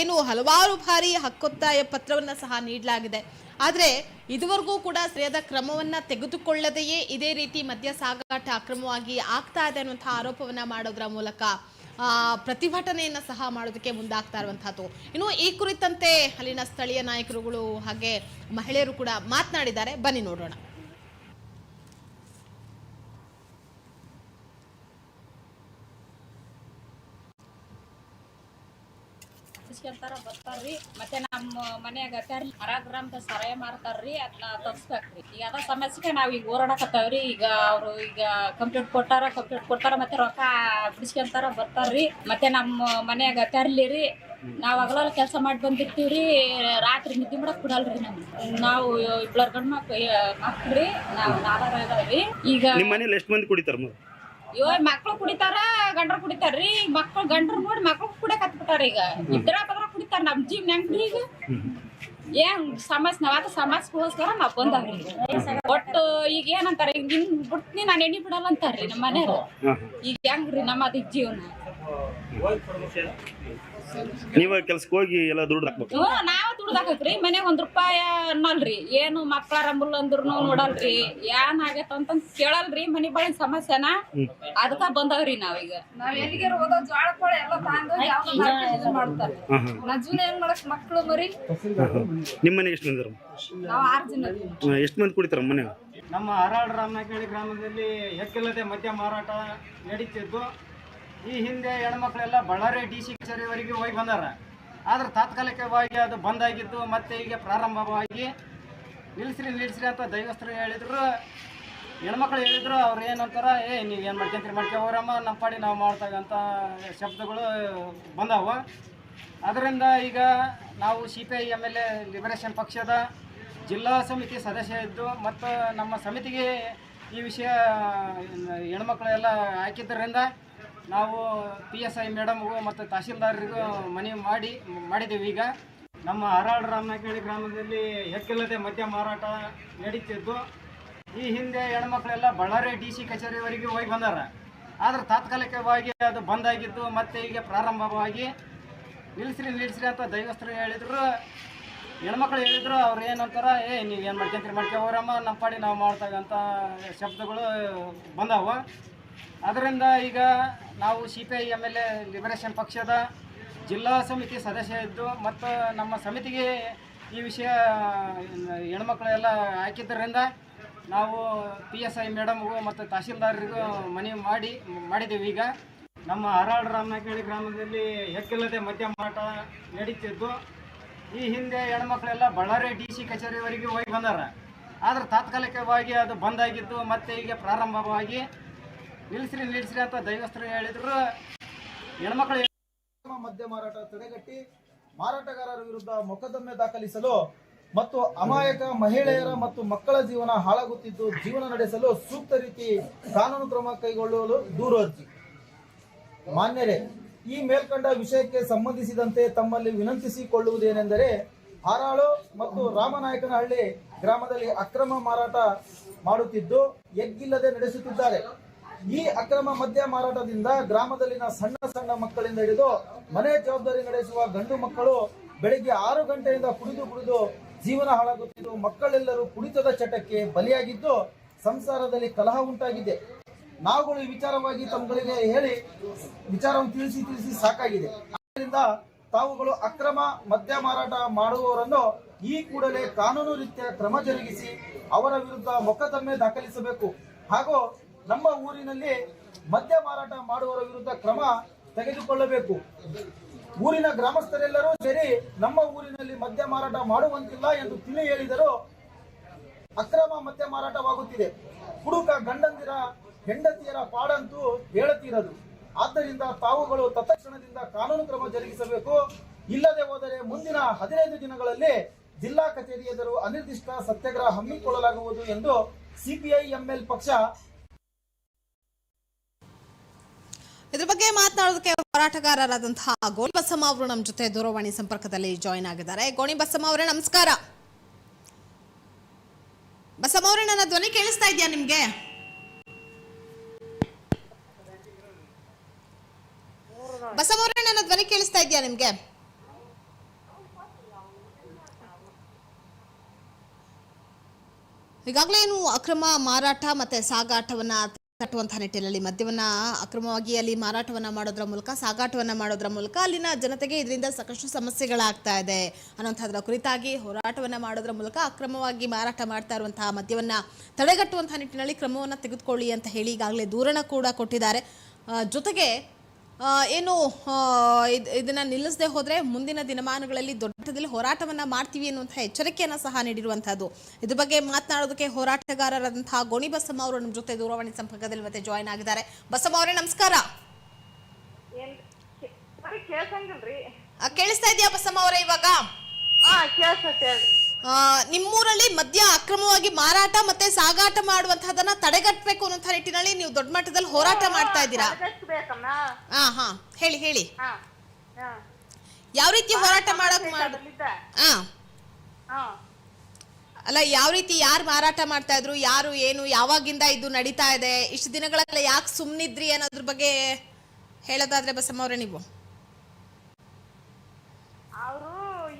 ಏನು ಹಲವಾರು ಬಾರಿ ಹಕ್ಕೊತ್ತಾಯ ಪತ್ರವನ್ನ ಸಹ ನೀಡಲಾಗಿದೆ. ಆದರೆ ಇದುವರೆಗೂ ಕೂಡ ಸರಿಯಾದ ಕ್ರಮವನ್ನ ತೆಗೆದುಕೊಳ್ಳದೆಯೇ ಇದೇ ರೀತಿ ಮದ್ಯ ಸಾಗಾಟ ಅಕ್ರಮವಾಗಿ ಆಗ್ತಾ ಇದೆ ಅನ್ನುವಂತಹ ಆರೋಪವನ್ನ ಮಾಡೋದ್ರ ಮೂಲಕ ಪ್ರತಿಭಟನೆಯನ್ನ ಸಹ ಮಾಡೋದಕ್ಕೆ ಮುಂದಾಗ್ತಾ ಇರುವಂತಹದ್ದು. ಇನ್ನು ಈ ಕುರಿತಂತೆ ಅಲ್ಲಿನ ಸ್ಥಳೀಯ ನಾಯಕರುಗಳು ಹಾಗೆ ಮಹಿಳೆಯರು ಕೂಡ ಮಾತನಾಡಿದ್ದಾರೆ. ಬನ್ನಿ ನೋಡೋಣ. ಇಸ್ಕೊಂತಾರ ಬರ್ತಾರ್ರಿ. ಮತ್ತೆ ನಮ್ಮ ಮನ್ಯಾಗ ಕರಿ ಮರಾಗ್ರಾಮದ ಸರಾಯ ಮಾಡ್ತಾರ್ರಿ ಅದನ್ನ ತರ್ಸ್ಬೇಕ್ರಿ. ಈಗ ಅದ ಸಮಸ್ಯೆಗೆ ನಾವ್ ಈಗ ಓಡಾಡಕತ್ತಾವ್ರಿ. ಈಗ ಅವ್ರು ಈಗ ಕಂಪ್ಲೇಂಟ್ ಕೊಟ್ಟಾರ ಕಂಪ್ಲೇಂಟ್ ಕೊಟ್ಟಾರ, ಮತ್ತೆ ರೊಕ್ಕ ಬಿಡಿಸ್ಕೊಂತಾರ ಬರ್ತಾರ್ರಿ. ಮತ್ತೆ ನಮ್ಮ ಮನ್ಯಾಗ ಕರ್ಲಿರಿ ನಾವ್ ಹಗಲಲ್ಲಿ ಕೆಲಸ ಮಾಡಿ ಬಂದಿರ್ತೀವ್ರಿ. ರಾತ್ರಿ ನಿದ್ದೆ ಮಾಡಕ್ ಬಿಡಲ್ರಿ ನಮ್ಗೆ. ನಾವು ಇಬ್ಬರ ಗಂಡ್ ಮಕ್ಳು ಮಕ್ಳ್ರಿ, ನಾವು ನಾಲ್ವರು ಈಗ ನಿಮ್ಮ ಮನೇಲಿ ಎಷ್ಟು ಮಂದಿ ಕುಡಿತಾರ ಇವ ಮಕ್ಳು ಕುಡಿತಾರ ಗಂಡ್ರು ಕುಡಿತಾರ್ರಿ. ಮಕ್ಳು ಗಂಡ್ರು ನೋಡಿ ಮಕ್ಳು ಕುಡಿಯಕ್ ಹತ್ಬಿಟ್ಟಾರ ಈಗ. ಇದ್ರ ಪದ್ರ ಕುಡಿತಾರ ನಮ್ ಜೀವ್ ಹೆಂಗ್ರಿ ಈಗ? ಏನ್ ಸಮಾಜ ನಾವಾದ ಸಮಾಜಕ್ಕೋಸ್ಕರ ನಾವ್ ಬಂದವ್ರಿ ಒಟ್ಟು ಈಗ ಏನಂತಾರ ಈಗ ನಿನ್ ಬಿಡ್ತೀನಿ ನಾನು ಎಣ್ಣಿ ಬಿಡಲ್ಲ ಅಂತಾರ್ರಿ ನಮ್ಮ ಮನೆಯವ್ರು ಈಗ ಹೆಂಗ್ರಿ ನಮ್ಮ ಅದ ಜೀವನ? ನೀವು ಕೆಲ್ಸಕ್ಕೆ ಹೋಗಿ ಎಲ್ಲ ದುಡ್ಡು ಹಾಕ್ಬೇಕು. ನಾವು ದುಡ್ಡು ಹಾಕಕ್ರಿ ಮನೆಗೆ ಒಂದ್ ರೂಪಾಯಿ ಅನ್ನಲ್ರಿ. ಏನು ಮಕ್ಕಳ ರಂಬುಲ್ ಅಂದ್ರು ನೋಡಲ್ರಿ. ಏನ್ ಆಗೈತ ಅಂತ ಕೇಳಲ್ರಿ. ಮನಿ ಬಳಿ ಸಮಸ್ಯೆನ? ಅದಕ್ಕ ಬಂದವ್ರಿ ನಾವೀಗ. ನಾವ್ ಎಲ್ಲಿಗೆ ಹೋದೋ ಪೋಳ ಎಲ್ಲ ತಗೊಂಡು ಯಾವ್ದೋ ಮಾರ್ಕೆಟ್ ಇದು ಮಾಡ್ತಾರೆ. ಹಾಂ ಹಾಂ ನಾ ಜೀವನ ಏನ್ ಮಾಡಕ್ ಮಕ್ಳು ಮರಿ? ನಿಮ್ಮ ಮನೆಗೆ ಎಷ್ಟು ಮಂದಿ ಇದಾರೆ? ನಾವ್ ಆರ್ ಜನ. ಇದೀವಿ. ಎಷ್ಟು ಮಂದಿ ಕುಡಿತಾರ ಮನೆ ನಮ್ಮ ಹರಾಳ್ ರಾಮನಕೇಳಿ ಗ್ರಾಮದಲ್ಲಿ ಎಕ್ಕಿಲ್ಲದೆ ಮದ್ಯ ಮಾರಾಟ ನಡೀತಿದ್ದು. ಈ ಹಿಂದೆ ಹೆಣ್ಮಕ್ಳೆಲ್ಲ ಬಳ್ಳಾರಿ ಡಿ ಸಿ ಕಚೇರಿವರೆಗೆ ಹೋಗಿ ಬಂದಾರ. ಆದ್ರೆ ತಾತ್ಕಾಲಿಕವಾಗಿ ಅದು ಬಂದಾಗಿದ್ದು ಮತ್ತೆ ಈಗ ಪ್ರಾರಂಭವಾಗಿ ನಿಲ್ಸ್ರಿ ನಿಲ್ಸ್ರಿ ಅಂತ ದೈವಸ್ಥರು ಹೇಳಿದ್ರು. ಹೆಣ್ಮಕ್ಳು ಹೇಳಿದ್ರು, ಅವ್ರು ಏನಂತಾರ, ಏ, ನೀವು ಏನು ಮಾಡ್ಕೊಂತೀರಿ ಮಾಡ್ಕೊವ್ರಮ್ಮ ನಮ್ಮ ಪಾಡಿ ನಾವು ಮಾಡ್ತಾಗ ಅಂತ ಶಬ್ದಗಳು ಬಂದಾವ. ಅದರಿಂದ ಈಗ ನಾವು C P I, M L A Liberation ಪಕ್ಷದ ಜಿಲ್ಲಾ ಸಮಿತಿ ಸದಸ್ಯ ಇದ್ದು, ಮತ್ತು ನಮ್ಮ ಸಮಿತಿಗೆ ಈ ವಿಷಯ ಹೆಣ್ಮಕ್ಳು ಎಲ್ಲ ಹಾಕಿದ್ದರಿಂದ ನಾವು ಪಿ ಎಸ್ ಐ ಮೇಡಮ್ಗೂ ಮತ್ತು ತಹಸೀಲ್ದಾರರಿಗೂ ಮನವಿ ಮಾಡಿ ಮಾಡಿದ್ದೀವಿ ಈಗ. ನಮ್ಮ ಹರಾಳ್ ರಾಮನಕೇಳಿ ಗ್ರಾಮದಲ್ಲಿ ಎಕ್ಕಿಲ್ಲದೆ ಮದ್ಯ ಮಾರಾಟ ನಡೀತಿದ್ದು. ಈ ಹಿಂದೆ ಹೆಣ್ಮಕ್ಳೆಲ್ಲ ಬಳ್ಳಾರಿ ಡಿ ಸಿ ಕಚೇರಿವರೆಗೆ ಹೋಗಿ ಬಂದಾರ. ಆದ್ರೆ ತಾತ್ಕಾಲಿಕವಾಗಿ ಅದು ಬಂದಾಗಿದ್ದು ಮತ್ತೆ ಈಗ ಪ್ರಾರಂಭವಾಗಿ ನಿಲ್ಲಿಸ್ರಿ ನಿಲ್ಲಿಸ್ರಿ ಅಂತ ದೈವಸ್ಥರು ಹೇಳಿದ್ರು. ಹೆಣ್ಮಕ್ಳು ಹೇಳಿದ್ರು, ಅವ್ರು ಏನಂತಾರ, ಏ, ನೀವು ಏನು ಮಾಡ್ಕೊಂತೀರಿ ಮಾಡ್ಕೊವ್ರಮ್ಮ ನಮ್ಮ ಪಾಡಿ ನಾವು ಮಾಡ್ತಾಗ ಶಬ್ದಗಳು ಬಂದಾವ. ಅದರಿಂದ ಈಗ ನಾವು C P I M L A Liberation ಪಕ್ಷದ ಜಿಲ್ಲಾ ಸಮಿತಿ ಸದಸ್ಯ ಇದ್ದು ಮತ್ತು ನಮ್ಮ ಸಮಿತಿಗೆ ಈ ವಿಷಯ, ಹೆಣ್ಮಕ್ಳೆಲ್ಲ ಹಾಕಿದ್ದರಿಂದ ನಾವು ಪಿ ಎಸ್ ಐ ಮೇಡಮ್ಗೂ ಮತ್ತು ತಹಸೀಲ್ದಾರರಿಗೂ ಮನವಿ ಮಾಡಿ ಮಾಡಿದ್ದೀವಿ ಈಗ ನಮ್ಮ ಹರಾಳ್ ರಾಮನಕೇಳಿ ಗ್ರಾಮದಲ್ಲಿ ಹೆಗ್ಗಿಲ್ಲದೆ ಮದ್ಯ ಮಾರಾಟ ನಡೀತಿದ್ದು. ಈ ಹಿಂದೆ ಹೆಣ್ಮಕ್ಳೆಲ್ಲ ಬಳ್ಳಾರಿ ಡಿ ಸಿ ಕಚೇರಿವರೆಗೆ ಹೋಗಿ ಬಂದಾರ. ಆದರೆ ತಾತ್ಕಾಲಿಕವಾಗಿ ಅದು ಬಂದಾಗಿದ್ದು ಮತ್ತೆ ಈಗ ಪ್ರಾರಂಭವಾಗಿ ನಿಲ್ಲಿಸ್ರಿ ನಿಲ್ಲಿಸ್ರಿ ಅಂತ ದೈವಸ್ಥರು ಹೇಳಿದ್ರು. ಹೆಣ್ಮಕ್ಳು ಮದ್ಯ ಮಾರಾಟ ತಡೆಗಟ್ಟಿ ಮಾರಾಟಗಾರರ ವಿರುದ್ಧ ಮೊಕದ್ದಮೆ ದಾಖಲಿಸಲು ಮತ್ತು ಅಮಾಯಕ ಮಹಿಳೆಯರ ಮತ್ತು ಮಕ್ಕಳ ಜೀವನ ಹಾಳಾಗುತ್ತಿದ್ದು ಜೀವನ ನಡೆಸಲು ಸೂಕ್ತ ರೀತಿ ಕಾನೂನು ಕ್ರಮ ಕೈಗೊಳ್ಳಲು ದೂರು ಅರ್ಜಿ. ಮಾನ್ಯರೇ, ಈ ಮೇಲ್ಕಂಡ ವಿಷಯಕ್ಕೆ ಸಂಬಂಧಿಸಿದಂತೆ ತಮ್ಮಲ್ಲಿ ವಿನಂತಿಸಿಕೊಳ್ಳುವುದೇನೆಂದರೆ ಹಾರಾಳು ಮತ್ತು ರಾಮನಾಯಕನಹಳ್ಳಿ ಗ್ರಾಮದಲ್ಲಿ ಅಕ್ರಮ ಮಾರಾಟ ಮಾಡುತ್ತಿದ್ದು, ಎಗ್ಗಿಲ್ಲದೆ ನಡೆಸುತ್ತಿದ್ದಾರೆ. ಈ ಅಕ್ರಮ ಮದ್ಯ ಮಾರಾಟದಿಂದ ಗ್ರಾಮದಲ್ಲಿನ ಸಣ್ಣ ಸಣ್ಣ ಮಕ್ಕಳಿಂದ ಹಿಡಿದು ಮನೆ ಜವಾಬ್ದಾರಿ ನಡೆಸುವ ಗಂಡು ಮಕ್ಕಳು ಬೆಳಿಗ್ಗೆ ಆರು ಗಂಟೆಯಿಂದ ಕುಡಿದು ಕುಡಿದು ಜೀವನ ಹಾಳಾಗುತ್ತಿದ್ದು, ಮಕ್ಕಳೆಲ್ಲರೂ ಕುಡಿತದ ಚಟಕ್ಕೆ ಬಲಿಯಾಗಿದ್ದು ಸಂಸಾರದಲ್ಲಿ ಕಲಹ ಉಂಟಾಗಿದೆ. ನಾವುಗಳು ಈ ವಿಚಾರವಾಗಿ ತಮ್ಮಗಳಿಗೆ ಹೇಳಿ ವಿಚಾರವನ್ನು ತಿಳಿಸಿ ತಿಳಿಸಿ ಸಾಕಾಗಿದೆ. ಆದ್ದರಿಂದ ತಾವುಗಳು ಅಕ್ರಮ ಮದ್ಯ ಮಾರಾಟ ಮಾಡುವವರನ್ನು ಈ ಕೂಡಲೇ ಕಾನೂನು ರೀತಿಯ ಕ್ರಮ ಜರುಗಿಸಿ ಅವರ ವಿರುದ್ಧ ಮೊಕದ್ದಮೆ ದಾಖಲಿಸಬೇಕು. ಹಾಗೂ ನಮ್ಮ ಊರಿನಲ್ಲಿ ಮದ್ಯ ಮಾರಾಟ ಮಾಡುವವರ ವಿರುದ್ಧ ಕ್ರಮ ತೆಗೆದುಕೊಳ್ಳಬೇಕು. ಊರಿನ ಗ್ರಾಮಸ್ಥರೆಲ್ಲರೂ ಸೇರಿ ನಮ್ಮ ಊರಿನಲ್ಲಿ ಮದ್ಯ ಮಾರಾಟ ಮಾಡುವಂತಿಲ್ಲ ಎಂದು ತಿಳಿ ಹೇಳಿದರು ಅಕ್ರಮ ಮದ್ಯ ಮಾರಾಟವಾಗುತ್ತಿದೆ. ಕುಡುಕ ಗಂಡಂದಿರ ಹೆಂಡತಿಯರ ಪಾಡಂತೂ ಹೇಳುತ್ತಿರದು ಆದ್ದರಿಂದ ತಾವುಗಳು ತತ್ಕ್ಷಣದಿಂದ ಕಾನೂನು ಕ್ರಮ ಜರುಗಿಸಬೇಕು. ಇಲ್ಲದೆ ಹೋದರೆ ಮುಂದಿನ ಹದಿನೈದು ದಿನಗಳಲ್ಲಿ ಜಿಲ್ಲಾ ಕಚೇರಿ ಎದುರು ಅನಿರ್ದಿಷ್ಟ ಸತ್ಯಾಗ್ರಹ ಹಮ್ಮಿಕೊಳ್ಳಲಾಗುವುದು ಎಂದು ಸಿಪಿಐ ಎಂಎಲ್ ಪಕ್ಷ ಇದ್ರ ಬಗ್ಗೆ ಮಾತನಾಡೋದಕ್ಕೆ ಹೋರಾಟಗಾರರಾದಂತಹ ಗೋಣಿ ಬಸಮ್ಮ ಅವರು ನಮ್ಮ ಜೊತೆ ದೂರವಾಣಿ ಸಂಪರ್ಕದಲ್ಲಿ ಜಾಯಿನ್ ಆಗಿದ್ದಾರೆ. ಗೋಣಿ ಬಸಮ್ಮ ಅವರೇ, ನಮಸ್ಕಾರ. ಬಸಮ್ಮ ಅವರೇ, ನನ್ನ ಧ್ವನಿ ಕೇಳಿಸ್ತಾ ಇದೆಯಾ ನಿಮ್ಗೆ? ಬಸಮ್ಮ ಅವರೇ, ನನ್ನ ಧ್ವನಿ ಕೇಳಿಸ್ತಾ ಇದೆಯಾ ನಿಮ್ಗೆ? ಈಗಾಗಲೇ ಏನು ಅಕ್ರಮ ಮಾರಾಟ ಮತ್ತೆ ಸಾಗಾಟವನ್ನ ತಟ್ಟುವಂತಹ ನಿಟ್ಟಿನಲ್ಲಿ ಮದ್ಯವನ್ನ ಅಕ್ರಮವಾಗಿ ಅಲ್ಲಿ ಮಾರಾಟವನ್ನ ಮಾಡೋದ್ರ ಮೂಲಕ, ಸಾಗಾಟವನ್ನ ಮಾಡೋದ್ರ ಮೂಲಕ ಅಲ್ಲಿನ ಜನತೆಗೆ ಇದರಿಂದ ಸಾಕಷ್ಟು ಸಮಸ್ಯೆಗಳಾಗ್ತಾ ಇದೆ. ಅನ್ನೋಂಥದ್ರ ಕುರಿತಾಗಿ ಹೋರಾಟವನ್ನ ಮಾಡೋದ್ರ ಮೂಲಕ ಅಕ್ರಮವಾಗಿ ಮಾರಾಟ ಮಾಡ್ತಾ ಇರುವಂತಹ ಮದ್ಯವನ್ನ ತಡೆಗಟ್ಟುವಂತಹ ನಿಟ್ಟಿನಲ್ಲಿ ಕ್ರಮವನ್ನ ತೆಗೆದುಕೊಳ್ಳಿ ಅಂತ ಹೇಳಿ ಈಗಾಗಲೇ ದೂರಣ ಕೂಡ ಕೊಟ್ಟಿದ್ದಾರೆ. ಜೊತೆಗೆ ಏನು ಇದನ್ನು ಇದ್- ಇದನ್ನ ನಿಲ್ಲಿಸದೆ ಹೋದರೆ ಮುಂದಿನ ದಿನಮಾನಗಳಲ್ಲಿ ದೊಡ್ಡದಲ್ಲಿ ಹೋರಾಟವನ್ನು ಮಾಡ್ತೀವಿ ಅನ್ನುವಂಥ ಎಚ್ಚರಿಕೆಯನ್ನು ಸಹ ನೀಡಿರುವಂಥದ್ದು. ಇದ್ರ ಬಗ್ಗೆ ಮಾತನಾಡೋದಕ್ಕೆ ಹೋರಾಟಗಾರರಾದಂತಹ ಗೋಣಿ ಬಸಮ್ಮ ಅವರು ನಮ್ಮ ಜೊತೆ ದೂರವಾಣಿ ಸಂಪರ್ಕದಲ್ಲಿ ಮತ್ತೆ ಜಾಯಿನ್ ಆಗಿದ್ದಾರೆ. ಬಸಮ್ಮ ಅವರೇ ನಮಸ್ಕಾರ. ಕೇಳಿಸ್ತಾ ಇದೆಯಾ ಬಸಮ್ಮ ಅವರೇ ಇವಾಗ? ಕೇಳ್ಸತ್ತೆ ನಿಮ್ಮೂರಲ್ಲಿ ಮದ್ಯ ಅಕ್ರಮವಾಗಿ ಮಾರಾಟ ಮತ್ತೆ ಸಾಗಾಟ ಮಾಡುವಂತಹದನ್ನ ತಡೆಗಟ್ಟಬೇಕು ಅನ್ನೋ ನಿಟ್ಟಿನಲ್ಲಿ ನೀವು ದೊಡ್ಡ ಮಟ್ಟದಲ್ಲಿ ಹೋರಾಟ ಮಾಡ್ತಾ ಇದ್ದೀರಾ? ಹ ಹಾ ಹೇಳಿ ಹೇಳಿ. ಯಾವ ರೀತಿ ಹೋರಾಟ ಮಾಡಕ್ ಹಾ ಹಾ. ಅಲ್ಲ ಯಾವ ರೀತಿ ಯಾರು ಮಾರಾಟ ಮಾಡ್ತಾ ಇದ್ರು ಯಾರು ಏನು ಯಾವಾಗಿಂದ ಇದು ನಡೀತಾ ಇದೆ ಇಷ್ಟು ದಿನಗಳಲ್ಲ ಯಾಕೆ ಸುಮ್ಮನಿದ್ರಿ ಅನ್ನೋದ್ರ ಬಗ್ಗೆ ಹೇಳೋದಾದ್ರೆ ಬಸಮ್ಮ ಅವರೇ ನೀವು. ಅವರು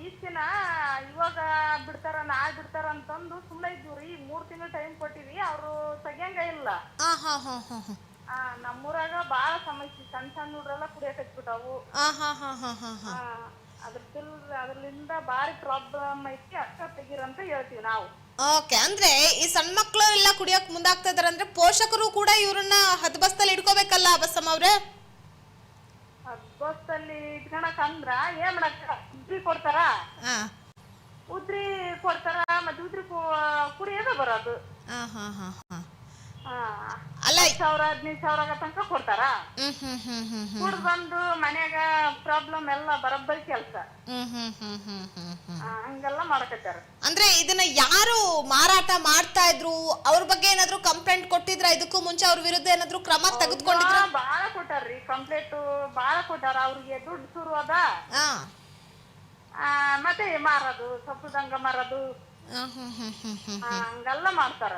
ಈಸ್ತಿನ ಇವಾಗ ಬಿಡ್ತಾರ ನಾಳೆ ಬಿಡ್ತಾರ ಅಂತಂದು ಸುಮ್ಮನೆ ಇದ್ವಿ ಮೂರ್ ತಿಂಗಳ ಟೈಮ್ ಕೊಟ್ಟಿವಿ ಅವರು ತೆಗಿಯಂಗ ಇಲ್ಲ. ಆ ಹಾ ಹಾ ಹಾ ಹಾ. ಆ ನಮ್ಮೂರಾಗ ಬಾಳ ಸಮಸ್ಯೆ ಸಣ್ಣ ಸಣ್ಣ ಹುಡ್ರೆಲ್ಲ ಕುಡಿಯಕ್ ಹಚ್ಬಿಟ್ಟವು ಆ ಹಾ ಹಾ ಹಾ ಹಾ ಹಾ. ಆ, ಅದ್ರ ತಿಲ್ ಬಾರಿ ಭಾರಿ ಪ್ರಾಬ್ಲಮ್ ಐತಿ ಅಕ್ಕ ತೆಗೀರಂತ ಹೇಳ್ತೀವಿ ನಾವು. ಓಕೆ ಅಂದ್ರೆ ಈ ಸಣ್ಣ ಮಕ್ಕಳು ಎಲ್ಲ ಕುಡಿಯಕ್ ಮುಂದಾಗ್ತಾ ಇದಾರೆ ಅಂದ್ರೆ ಪೋಷಕರು ಕೂಡ ಇವ್ರನ್ನ ಹದ್ಬಸ್ತಲ್ಲಿ ಇಟ್ಕೋಬೇಕಲ್ಲ ಬಸಮ್ಮ ಅವ್ರೆ? ಬಸ್ಸಲ್ಲಿ ಇಟ್ಕೊಳಕ್ ಅಂದ್ರ ಏನ್ ಮಾಡಕ್ ಉದ್ರಿ ಕೊಡ್ತಾರ? ಆ ಉದ್ರಿ ಕೊಡ್ತಾರ ಮತ್ತೆ ಉದ್ರಿ ಕುಡಿಯೋದ ಬರೋದು. ಅಲ್ಲ ಸಾವಿರ ಹದಿನೈದು ಸಾವಿರ ತನಕ ಕೊಡ್ತಾರ? ಕುಡ್ದ್ ಬಂದು ಮನ್ಯಾಗ ಪ್ರಾಬ್ಲಮ್ ಎಲ್ಲ ಬರೋಬ್ಬರಿ ಕೆಲ್ಸ. ಹಂಗೆಲ್ಲ ಮಾಡಕತ್ತಾರ ಅಂದ್ರೆ ಇದನ್ನ ಯಾರು ಮಾರಾಟ ಮಾಡ್ತಾ ಇದ್ರು ಅವ್ರ ಬಗ್ಗೆ ಏನಾದ್ರು ಕಂಪ್ಲೇಂಟ್ ಕೊಟ್ಟಿದ್ರ? ಇದಕ್ಕೂ ಮುಂಚೆ ಅವ್ರ ವಿರುದ್ಧ ಏನಾದ್ರು ಕ್ರಮ ತೆಗೆದುಕೊಂಡಿದ್ರ? ಬಾಳ ಕೊಟ್ಟಾರ್ರಿ ಕಂಪ್ಲೇಂಟ್ ಬಾಳ ಕೊಟ್ಟಾರ ಅವ್ರಿಗೆ ದುಡ್ಡು ಶುರು ಅದ. ಮತ್ತೆ ಮಾರದು ಸೊಪ್ಪದಂಗ ಮಾರೋದು. ಹಂಗೆಲ್ಲ ಮಾಡ್ತಾರ.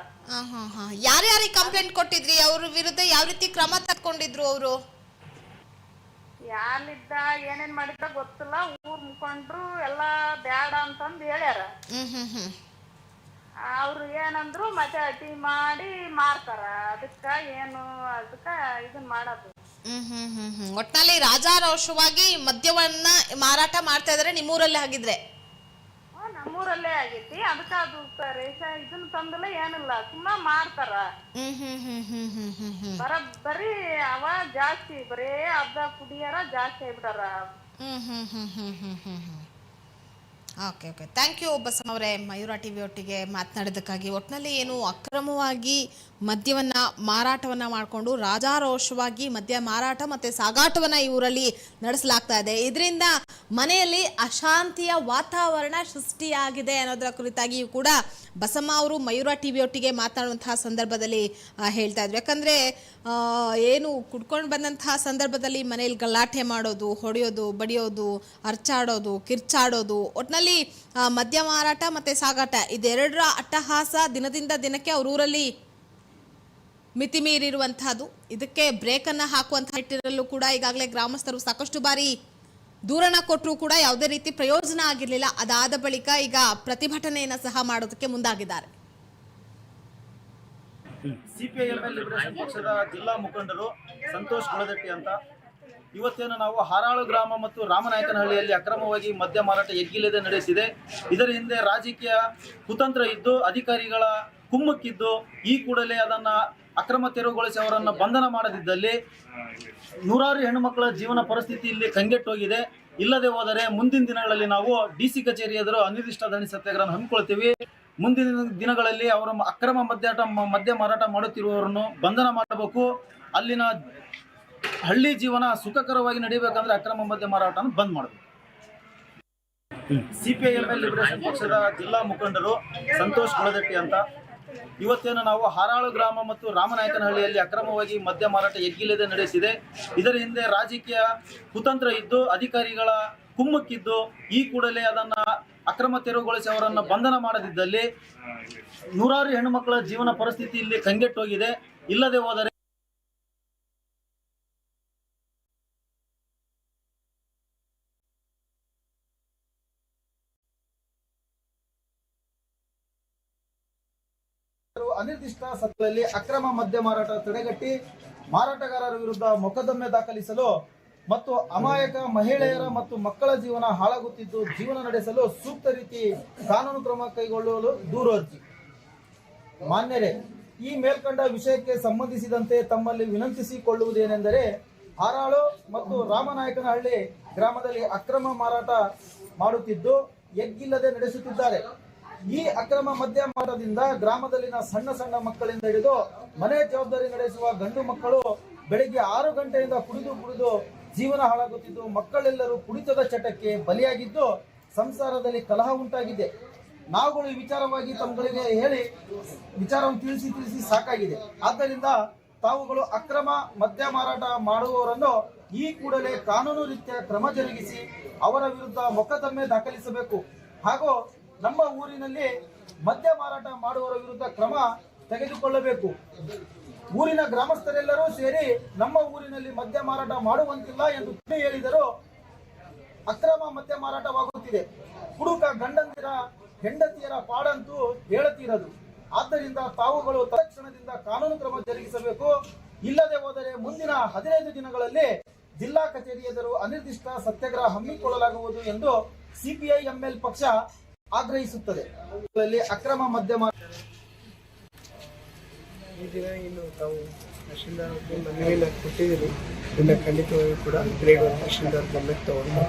ಯಾರ್ಯಾರಿಗೆ ಕಂಪ್ಲೇಂಟ್ ಕೊಟ್ಟಿದ್ರಿ? ಅವ್ರ ವಿರುದ್ಧ ಯಾವ ರೀತಿ ಕ್ರಮ ತಕ್ಕೊಂಡಿದ್ರು ಅವರು? ಯಾರಿದ್ದ ಏನೇನ್ ಮಾಡಿದ್ದ ಗೊತ್ತಿಲ್ಲ. ಊರ್ ಮುಖಂಡ್ರು ಎಲ್ಲಾ ಬ್ಯಾಡ ಅಂತಂದ್ ಹೇಳ್ಯಾರ. ಅವ್ರು ಏನಂದ್ರು ಮತ್ತೆ ಅಟಿ ಮಾಡಿ ಮಾರ್ತಾರ. ಅದಕ್ಕ ಏನು ಅದಕ್ಕ ಇದನ್ ಮಾಡೋದು. ಒಟ್ನಲ್ಲಿ ರಾಜಾರೋಷವಾಗಿ ಮದ್ಯವನ್ನ ಮಾರಾಟ ಮಾಡ್ತಾ ಇದಾರೆ ನಿಮ್ಮೂರಲ್ಲೇ ಆಗಿದ್ರೆ ಆ, ನಮ್ಮೂರಲ್ಲೇ ಆಗೈತಿ ಅದಕ್ಕ ಅದು ಕ- ರೇಷ ಇದನ್ ತಂದಲ್ಲ ಏನಿಲ್ಲ ಸುಮ್ಮ ಮಾರ್ತಾರ ಹ್ಮ್ ಹ್ಮ್ ಹ್ಮ್ ಹ್ಮ್ ಹ್ಮ್ ಹ್ಮ್ ಹ್ಮ್ ಬರ ಬರೀ ಅವ ಜಾಸ್ತಿ ಬರೇ ಅರ್ಧ ಕುಡಿಯಾರ ಜಾಸ್ತಿ ಆಗ್ಬಿಟ್ಟಾರ ಹ್ಮ್ ಹ್ಮ್ ಹ್ಮ್ ಹ್ಮ್ ಹ್ಮ್ ಹ್ಮ್ ಹ್ಮ್ okay okay thank you Basamma ಅವರೇ ಮಯೂರ ಟಿ ವಿ ಒಟ್ಟಿಗೆ ಮಾತನಾಡೋದಕ್ಕಾಗಿ ಒಟ್ಟಿನಲ್ಲಿ ಏನು ಅಕ್ರಮವಾಗಿ ಮದ್ಯವನ್ನು ಮಾರಾಟವನ್ನು ಮಾಡಿಕೊಂಡು ರಾಜಾರೋಷವಾಗಿ ಮದ್ಯ ಮಾರಾಟ ಮತ್ತು ಸಾಗಾಟವನ್ನು ಈ ಊರಲ್ಲಿ ನಡೆಸಲಾಗ್ತಾ ಇದೆ. ಇದರಿಂದ ಮನೆಯಲ್ಲಿ ಅಶಾಂತಿಯ ವಾತಾವರಣ ಸೃಷ್ಟಿಯಾಗಿದೆ ಅನ್ನೋದರ ಕುರಿತಾಗಿಯೂ ಕೂಡ ಬಸಮ್ಮ ಅವರು ಮಯೂರ ಟಿ ಒಟ್ಟಿಗೆ ಮಾತನಾಡುವಂತಹ ಸಂದರ್ಭದಲ್ಲಿ ಹೇಳ್ತಾ ಇದ್ರು. ಯಾಕಂದರೆ ಏನು ಕುಡ್ಕೊಂಡು ಬಂದಂತಹ ಸಂದರ್ಭದಲ್ಲಿ ಮನೆಯಲ್ಲಿ ಗಲಾಟೆ ಮಾಡೋದು, ಹೊಡೆಯೋದು, ಬಡಿಯೋದು, ಅರ್ಚಾಡೋದು, ಕಿರ್ಚಾಡೋದು ಒಟ್ಟಿನಲ್ಲಿ ಮದ್ಯ ಮಾರಾಟ ಮತ್ತು ಸಾಗಾಟ, ಇದೆರಡರ ಅಟ್ಟಹಾಸ ದಿನದಿಂದ ದಿನಕ್ಕೆ ಅವ್ರ ಊರಲ್ಲಿ ಮಿತಿ ಮೀರಿರುವಂತಹದ್ದು ಇದಕ್ಕೆ ಬ್ರೇಕನ್ನು ಹಾಕುವಂಥ ನಿಟ್ಟಿನಲ್ಲೂ ಕೂಡ ಈಗಾಗಲೇ ಗ್ರಾಮಸ್ಥರು ಸಾಕಷ್ಟು ಬಾರಿ ದೂರನ ಕೊಟ್ಟರೂ ಕೂಡ ಯಾವುದೇ ರೀತಿ ಪ್ರಯೋಜನ ಆಗಿರಲಿಲ್ಲ. ಅದಾದ ಬಳಿಕ ಈಗ ಪ್ರತಿಭಟನೆಯನ್ನು ಸಹ ಮಾಡೋದಕ್ಕೆ ಮುಂದಾಗಿದ್ದಾರೆ. ಪಕ್ಷದ ಜಿಲ್ಲಾ ಮುಖಂಡರು ಸಂತೋಷ್ ಗುಳದಟ್ಟಿ ಅಂತ. ಇವತ್ತೇನು ನಾವು ಹಾರಾಳು ಗ್ರಾಮ ಮತ್ತು ರಾಮನಾಯಕನಹಳ್ಳಿಯಲ್ಲಿ ಅಕ್ರಮವಾಗಿ ಮದ್ಯ ಮಾರಾಟ ಎಗ್ಗಿಲ್ಲದೆ ನಡೆಸಿದೆ. ಇದರ ಹಿಂದೆ ರಾಜಕೀಯ ಕುತಂತ್ರ ಇದ್ದು ಅಧಿಕಾರಿಗಳ ಕುಮ್ಮಕ್ಕಿದ್ದು ಈ ಕೂಡಲೇ ಅದನ್ನ ಅಕ್ರಮ ತೆರವುಗೊಳಿಸಿ ಅವರನ್ನು ಬಂಧನ ಮಾಡದಿದ್ದಲ್ಲಿ ನೂರಾರು ಹೆಣ್ಣುಮಕ್ಕಳ ಜೀವನ ಪರಿಸ್ಥಿತಿ ಇಲ್ಲಿ ಕಂಗೆಟ್ಟೋಗಿದೆ. ಇಲ್ಲದೆ ಹೋದರೆ ಮುಂದಿನ ದಿನಗಳಲ್ಲಿ ನಾವು ಡಿ ಸಿ ಕಚೇರಿ ಎದುರು ಅನಿರ್ದಿಷ್ಟ ಧರಣಿ ಸತ್ಯಾಗ್ರಹ ಹಮ್ಮಿಕೊಳ್ತೀವಿ. ಮುಂದಿನ ದಿನಗಳಲ್ಲಿ ಅವರ ಅಕ್ರಮ ಮದ್ಯಾಟ ಮದ್ಯ ಮಾರಾಟ ಮಾಡುತ್ತಿರುವವರನ್ನು ಬಂಧನ ಮಾಡಬೇಕು. ಅಲ್ಲಿನ ಹಳ್ಳಿ ಜೀವನ ಸುಖಕರವಾಗಿ ನಡೀಬೇಕಂದ್ರೆ ಅಕ್ರಮ ಮದ್ಯ ಮಾರಾಟನ ಬಂದ್ ಮಾಡಬೇಕು. ಸಿಪಿಐಎಂಎಲ್ ಲಿಬರೇಷನ್ ಪಕ್ಷದ ಜಿಲ್ಲಾ ಮುಖಂಡರು ಸಂತೋಷ್ ಗುಳದಟ್ಟಿ ಅಂತ ಇವತ್ತೇನು ನಾವು ಹಾರಾಳು ಗ್ರಾಮ ಮತ್ತು ರಾಮನಾಯಕನಹಳ್ಳಿಯಲ್ಲಿ ಅಕ್ರಮವಾಗಿ ಮದ್ಯ ಮಾರಾಟ ಎಗ್ಗಿಲ್ಲದೆ ನಡೆಸಿದೆ. ಇದರ ಹಿಂದೆ ರಾಜಕೀಯ ಕುತಂತ್ರ ಇದ್ದು, ಅಧಿಕಾರಿಗಳ ಕುಮ್ಮಕ್ಕಿದ್ದು, ಈ ಕೂಡಲೇ ಅದನ್ನ ಅಕ್ರಮ ತೆರವುಗೊಳಿಸಿ ಅವರನ್ನು ಬಂಧನ ಮಾಡದಿದ್ದಲ್ಲಿ ನೂರಾರು ಹೆಣ್ಣುಮಕ್ಕಳ ಜೀವನ ಪರಿಸ್ಥಿತಿ ಇಲ್ಲಿ ಕಂಗೆಟ್ಟೋಗಿದೆ. ಇಲ್ಲದೆ ಹೋದರೆ ಅನಿರ್ದಿಷ್ಟ ಸತ್ವದಲ್ಲಿ ಅಕ್ರಮ ಮದ್ಯ ಮಾರಾಟ ತಡೆಗಟ್ಟಿ ಮಾರಾಟಗಾರರ ವಿರುದ್ಧ ಮೊಕದ್ದಮೆ ದಾಖಲಿಸಲು ಮತ್ತು ಅಮಾಯಕ ಮಹಿಳೆಯರ ಮತ್ತು ಮಕ್ಕಳ ಜೀವನ ಹಾಳಾಗುತ್ತಿದ್ದು ಜೀವನ ನಡೆಸಲು ಸೂಕ್ತ ರೀತಿ ಕಾನೂನು ಕ್ರಮ ಕೈಗೊಳ್ಳಲು ದೂರು ಅರ್ಜಿ ಮಾನ್ಯರೇ, ಈ ಮೇಲ್ಕಂಡ ವಿಷಯಕ್ಕೆ ಸಂಬಂಧಿಸಿದಂತೆ ತಮ್ಮಲ್ಲಿ ವಿನಂತಿಸಿಕೊಳ್ಳುವುದೇನೆಂದರೆ ಹಾರಾಳು ಮತ್ತು ರಾಮನಾಯಕನಹಳ್ಳಿ ಗ್ರಾಮದಲ್ಲಿ ಅಕ್ರಮ ಮಾರಾಟ ಮಾಡುತ್ತಿದ್ದು, ಎಗ್ಗಿಲ್ಲದೆ ನಡೆಸುತ್ತಿದ್ದಾರೆ. ಈ ಅಕ್ರಮ ಮದ್ಯ ಮಾರಾಟದಿಂದ ಗ್ರಾಮದಲ್ಲಿನ ಸಣ್ಣ ಸಣ್ಣ ಮಕ್ಕಳಿಂದ ಹಿಡಿದು ಮನೆ ಜವಾಬ್ದಾರಿ ನಡೆಸುವ ಗಂಡು ಮಕ್ಕಳು ಬೆಳಿಗ್ಗೆ ಆರು ಗಂಟೆಯಿಂದ ಕುಡಿದು ಕುಡಿದು ಜೀವನ ಹಾಳಾಗುತ್ತಿದ್ದು, ಮಕ್ಕಳೆಲ್ಲರೂ ಕುಡಿತದ ಚಟಕ್ಕೆ ಬಲಿಯಾಗಿದ್ದು ಸಂಸಾರದಲ್ಲಿ ಕಲಹ ಉಂಟಾಗಿದೆ. ನಾವುಗಳು ಈ ವಿಚಾರವಾಗಿ ತಮ್ಮಗಳಿಗೆ ಹೇಳಿ ವಿಚಾರವನ್ನು ತಿಳಿಸಿ ತಿಳಿಸಿ ಸಾಕಾಗಿದೆ. ಆದ್ದರಿಂದ ತಾವುಗಳು ಅಕ್ರಮ ಮದ್ಯ ಮಾರಾಟ ಮಾಡುವವರನ್ನು ಈ ಕೂಡಲೇ ಕಾನೂನು ರೀತಿಯ ಕ್ರಮ ಜರುಗಿಸಿ ಅವರ ವಿರುದ್ಧ ಮೊಕದ್ದಮೆ ದಾಖಲಿಸಬೇಕು. ಹಾಗೂ ನಮ್ಮ ಊರಿನಲ್ಲಿ ಮದ್ಯ ಮಾರಾಟ ಮಾಡುವವರ ವಿರುದ್ಧ ಕ್ರಮ ತೆಗೆದುಕೊಳ್ಳಬೇಕು. ಊರಿನ ಗ್ರಾಮಸ್ಥರೆಲ್ಲರೂ ಸೇರಿ ನಮ್ಮ ಊರಿನಲ್ಲಿ ಮದ್ಯ ಮಾರಾಟ ಮಾಡುವಂತಿಲ್ಲ ಎಂದು ಹೇಳಿದರು ಅಕ್ರಮ ಮದ್ಯ ಮಾರಾಟವಾಗುತ್ತಿದೆ. ಹುಡುಕ ಗಂಡಂದಿರ, ಹೆಂಡತಿಯರ ಪಾಡಂತೂ ಹೇಳತೀರದು. ಆದ್ದರಿಂದ ತಾವುಗಳು ತಕ್ಷಣದಿಂದ ಕಾನೂನು ಕ್ರಮ ಜರುಗಿಸಬೇಕು. ಇಲ್ಲದೆ ಹೋದರೆ ಮುಂದಿನ ಹದಿನೈದು ದಿನಗಳಲ್ಲಿ ಜಿಲ್ಲಾ ಕಚೇರಿ ಎದುರು ಅನಿರ್ದಿಷ್ಟ ಸತ್ಯಾಗ್ರಹ ಹಮ್ಮಿಕೊಳ್ಳಲಾಗುವುದು ಎಂದು ಸಿಪಿಐ, ಎಂಎಲ್ ಪಕ್ಷ ಆಗ್ರಹಿಸುತ್ತದೆ. ಅಕ್ರಮ ಮದ್ಯ ಈ ದಿನ ಇನ್ನು ತಾವು ತಹಶೀಲ್ದಾರ್ ಮನವಿನ ಕೊಟ್ಟಿದ್ದೀರಿ. ಇನ್ನು ಖಂಡಿತವಾಗಿ ಕೂಡ ಗ್ರೇಡ್ ತಹಶೀಲ್ದಾರ್ ಗಮನಕ್ಕೆ ತಗೊಂಡು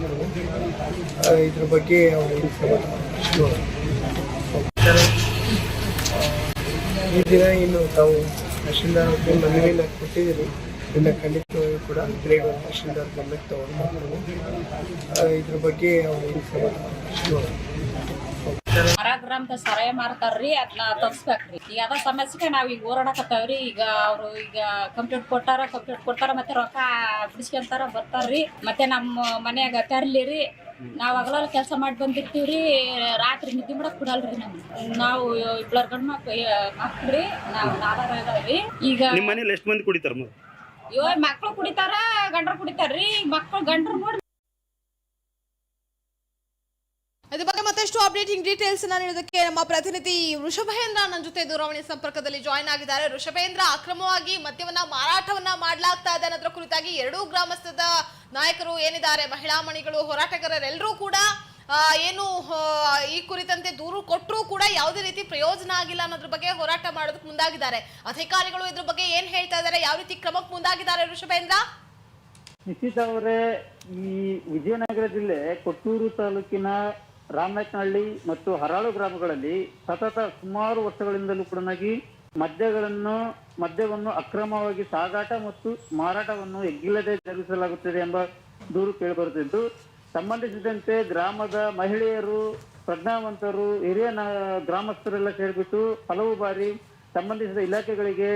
ಇದ್ರ ಬಗ್ಗೆ ಅವರು ಈ ದಿನ ಇನ್ನು ತಾವು ಕೊಟ್ಟಿದ್ದೀರಿ. ಇದನ್ನ ಖಂಡಿತವಾಗಿ ಕೂಡ ಗ್ರೇಡ್ ಒನ್ ತಹಶೀಲ್ದಾರ್ ಗಮನಕ್ಕೆ ತಗೊಂಡು ಇದ್ರ ಬಗ್ಗೆ ಅವರು ಏನು ಕ್ರಮ ತಗೊಳ್ತಾರೆ. ಮರ ಗ್ರಾಮದ ಸರಾಯ ಮಾರ್ತಾರ್ರಿ ಅದನ್ನ ತಗ್ಸ್ಬೇಕ್ರಿ ಈಗ ಅದ ಸಮಸ್ಯೆಗೆ ನಾವ್ ಈಗ ಓಡಾಡಕತ್ತೇವ್ರಿ. ಈಗ ಅವ್ರು ಈಗ ಕಂಪ್ಲೀಟ್ ಕೊಟ್ಟಾರ ಕಂಪ್ಲೀಟ್ ಕೊಟ್ಟಾರ ಮತ್ತೆ ರೊಕ್ಕ ಬಿಡಿಸ್ಕೊಂತಾರ ಬರ್ತಾರ್ರಿ. ಮತ್ತೆ ನಮ್ಮ ಮನ್ಯಾಗ ತರ್ಲಿರಿ. ನಾವ್ ಅಗಲ ಕೆಲಸ ಮಾಡಿ ಬಂದಿರ್ತೀವ್ರಿ. ರಾತ್ರಿ ನಿದ್ದೆ ಮಾಡಕ್ ಬಿಡಲ್ರಿ ನಮ್ಗೆ. ನಾವು ಇಬ್ಳರ್ ಗಂಡ್ ಮಕ್ಳು ಮಕ್ಳ್ರಿ. ನಾವ್ ನಾಲ್ವರ ಇದಾವ್ರಿ ಈಗ ನಿಮ್ಮ ಮನೇಲಿ ಎಷ್ಟು ಮಂದಿ ಕುಡಿತಾರ ಇವ ಮಕ್ಳು ಕುಡಿತಾರ ಗಂಡ್ರು ಕುಡಿತಾರ್ರಿ. ಮಕ್ಳು ಗಂಡ್ರು ನೋಡಿ ಇದ್ರ ಬಗ್ಗೆ ಮತ್ತಷ್ಟು ಅಪ್ಡೇಟಿಂಗ್ ಡೀಟೇಲ್ಸ್ ನೀಡೋದಕ್ಕೆ ನಮ್ಮ ಪ್ರತಿನಿಧಿ ವೃಷಭೇಂದ್ರ ನನ್ನ ಜೊತೆ ದೂರವಾಣಿ ಸಂಪರ್ಕದಲ್ಲಿ ಜಾಯ್ನ್ ಆಗಿದ್ದಾರೆ. ಋಷಭೇಂದ್ರ ಅಕ್ರಮವಾಗಿ ಮದ್ಯವನ್ನ ಮಾರಾಟವನ್ನ ಮಾಡಲಾಗ್ತಾ ಇದೆ ಅನ್ನೋದ್ರ ಕುರಿತಾಗಿ ಎರಡೂ ಗ್ರಾಮಸ್ಥದ ನಾಯಕರು ಏನಿದ್ದಾರೆ? ಮಹಿಳಾ ಮಣಿಗಳು, ಹೋರಾಟಗಾರರೆಲ್ಲರೂ ಕೂಡ ಏನು ಈ ಕುರಿತಂತೆ ದೂರು ಕೊಟ್ಟರೂ ಕೂಡ ಯಾವುದೇ ರೀತಿ ಪ್ರಯೋಜನ ಆಗಿಲ್ಲ ಅನ್ನೋದ್ರ ಬಗ್ಗೆ ಹೋರಾಟ ಮಾಡೋದಕ್ಕೆ ಮುಂದಾಗಿದ್ದಾರೆ. ಅಧಿಕಾರಿಗಳು ಇದ್ರ ಬಗ್ಗೆ ಏನ್ ಹೇಳ್ತಾ ಇದ್ದಾರೆ? ಯಾವ ರೀತಿ ಕ್ರಮಕ್ಕೆ ಮುಂದಾಗಿದ್ದಾರೆ ವೃಷಭೇಂದ್ರ? ನಿಶ್ಚಿತ ಅವರೇ, ಈ ವಿಜಯನಗರ ಜಿಲ್ಲೆ ಕೊಟ್ಟೂರು ತಾಲೂಕಿನ ರಾಮನಾಯಕನಹಳ್ಳಿ ಮತ್ತು ಹರಾಳು ಗ್ರಾಮಗಳಲ್ಲಿ ಸತತ ಸುಮಾರು ವರ್ಷಗಳಿಂದಲೂ ಕೂಡ ಮದ್ಯಗಳನ್ನು, ಮದ್ಯವನ್ನು ಅಕ್ರಮವಾಗಿ ಸಾಗಾಟ ಮತ್ತು ಮಾರಾಟವನ್ನು ಎಗ್ಗಿಲ್ಲದೆ ಜರುಗಿಸಲಾಗುತ್ತಿದೆ ಎಂಬ ದೂರು ಕೇಳಿಬರುತ್ತಿದ್ದು, ಸಂಬಂಧಿಸಿದಂತೆ ಗ್ರಾಮದ ಮಹಿಳೆಯರು, ಪ್ರಜ್ಞಾವಂತರು, ಹಿರಿಯ ಗ್ರಾಮಸ್ಥರೆಲ್ಲ ಸೇರಿಬಿಟ್ಟು ಹಲವು ಬಾರಿ ಸಂಬಂಧಿಸಿದ ಇಲಾಖೆಗಳಿಗೆ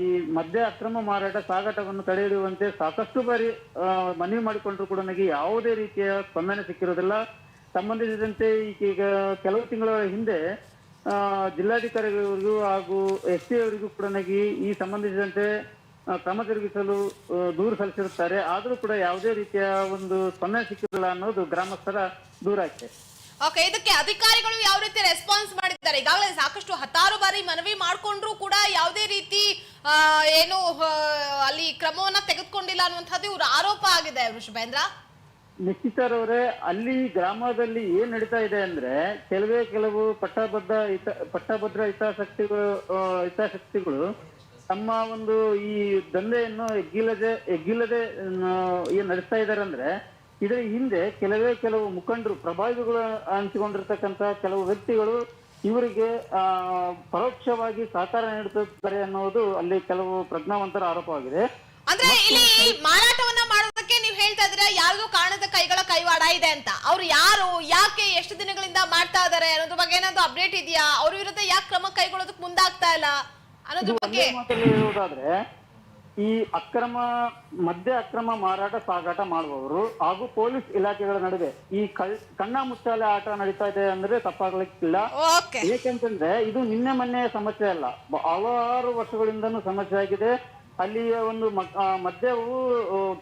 ಈ ಮದ್ಯ ಅಕ್ರಮ ಮಾರಾಟ ಸಾಗಾಟವನ್ನು ತಡೆಹಿಡಿಯುವಂತೆ ಸಾಕಷ್ಟು ಬಾರಿ ಮನವಿ ಮಾಡಿಕೊಂಡ್ರು ಕೂಡ ನನಗೆ ಯಾವುದೇ ರೀತಿಯ ಸ್ಪಂದನೆ ಸಿಕ್ಕಿರೋದಿಲ್ಲ. ಸಂಬಂಧಿಸಿದಂತೆ ಈಗ ಕೆಲವು ತಿಂಗಳ ಹಿಂದೆ ಜಿಲ್ಲಾಧಿಕಾರಿಗಳಿಗೂ ಹಾಗೂ ಎಸ್ ಪಿ ಅವರಿಗೂ ಕೂಡ ಈ ಸಂಬಂಧಿಸಿದಂತೆ ಕ್ರಮ ಜರುಗಿಸಲು ದೂರು ಸಲ್ಲಿಸಿರುತ್ತಾರೆ. ಆದರೂ ಕೂಡ ಯಾವುದೇ ರೀತಿಯ ಒಂದು ಸ್ಪಂದನೆ ಸಿಕ್ಕಿಲ್ಲ ಅನ್ನೋದು ಗ್ರಾಮಸ್ಥರ ದೂರ ಆಗಿದೆ ಓಕೆ ಇದಕ್ಕೆ ಅಧಿಕಾರಿಗಳು ಯಾವ ರೀತಿ ರೆಸ್ಪಾನ್ಸ್ ಮಾಡಿದ್ದಾರೆ? ಈಗಾಗಲೇ ಸಾಕಷ್ಟು ಹತ್ತಾರು ಬಾರಿ ಮನವಿ ಮಾಡಿಕೊಂಡ್ರು ಕೂಡ ಯಾವುದೇ ರೀತಿ ಏನು ಅಲ್ಲಿ ಕ್ರಮವನ್ನ ತೆಗೆದುಕೊಂಡಿಲ್ಲ ಅನ್ನುವಂಥದ್ದು ಇವರ ಆರೋಪ ಆಗಿದೆ, ವೃಷಭೇಂದ್ರ. ನಿಶ್ಚಿತರವರೇ ಅಲ್ಲಿ ಗ್ರಾಮದಲ್ಲಿ ಏನ್ ನಡೀತಾ ಇದೆ ಅಂದ್ರೆ ಕೆಲವೇ ಕೆಲವು ಪಟ್ಟಭದ್ರ ಹಿತ ಪಟ್ಟಭದ್ರ ಹಿತಾಸಕ್ತಿಗಳು ಹಿತಾಸಕ್ತಿಗಳು ತಮ್ಮ ಒಂದು ಈ ದಂಧೆಯನ್ನು ಎಗ್ಗಿಲ್ಲದೆ ಎಗ್ಗಿಲ್ಲದೆ ಏನ್ ನಡೆಸ್ತಾ ಇದ್ದಾರೆ ಅಂದ್ರೆ ಇದರ ಹಿಂದೆ ಕೆಲವೇ ಕೆಲವು ಮುಖಂಡರು ಪ್ರಭಾವಿಗಳು ಅನಿಸಿಕೊಂಡಿರ್ತಕ್ಕಂತ ಕೆಲವು ವ್ಯಕ್ತಿಗಳು ಇವರಿಗೆ ಆ ಪರೋಕ್ಷವಾಗಿ ಸಹಕಾರ ನೀಡುತ್ತಿದ್ದಾರೆ ಅನ್ನೋದು ಅಲ್ಲಿ ಕೆಲವು ಪ್ರಜ್ಞಾವಂತರ ಆರೋಪವಾಗಿದೆ. ಅಂದ್ರೆ ಇಲ್ಲಿ ಮಾರಾಟವನ್ನ ಹೇಳ್ತಾ ಇದ್ರೆ ಯಾರಿಗೂ ಕಾಣದ ಕೈಗಳ ಕೈವಾಡ ಇದೆ ಅಂತ. ಅವ್ರು ಯಾರು ಯಾಕೆ ಎಷ್ಟು ದಿನಗಳಿಂದ ಮಾಡ್ತಾ ಇದಾರೆ ಅನ್ನೋದ್ರ ಬಗ್ಗೆ ಏನಾದ್ರು ಅಪ್ಡೇಟ್ ಇದೆಯಾ? ಅವ್ರ ವಿರುದ್ಧ ಯಾಕೆ ಕ್ರಮ ಕೈಗೊಳ್ಳೋದಕ್ಕೆ ಮುಂದಾಗ್ತಾ ಇಲ್ಲ ಅನ್ನೋದ್ರ ಬಗ್ಗೆ? ಹೇಳೋದಾದ್ರೆ ಹೇಳುವುದಾದ್ರೆ ಈ ಅಕ್ರಮ ಮದ್ಯ ಅಕ್ರಮ ಮಾರಾಟ ಸಾಗಾಟ ಮಾಡುವವರು ಹಾಗೂ ಪೊಲೀಸ್ ಇಲಾಖೆಗಳ ನಡುವೆ ಈ ಕಳ್ ಕಣ್ಣ ಮುಚ್ಚಾಲೆ ಆಟ ನಡೀತಾ ಇದೆ ಅಂದ್ರೆ ತಪ್ಪಾಗ್ಲಿಕ್ಕಿಲ್ಲ. ಏಕೆಂತಂದ್ರೆ ಇದು ನಿನ್ನೆ ಮೊನ್ನೆ ಸಮಸ್ಯೆ ಅಲ್ಲ. ಹಲವಾರು ವರ್ಷಗಳಿಂದನೂ ಸಮಸ್ಯೆ ಆಗಿದೆ. ಅಲ್ಲಿಯ ಒಂದು ಮದ್ಯವು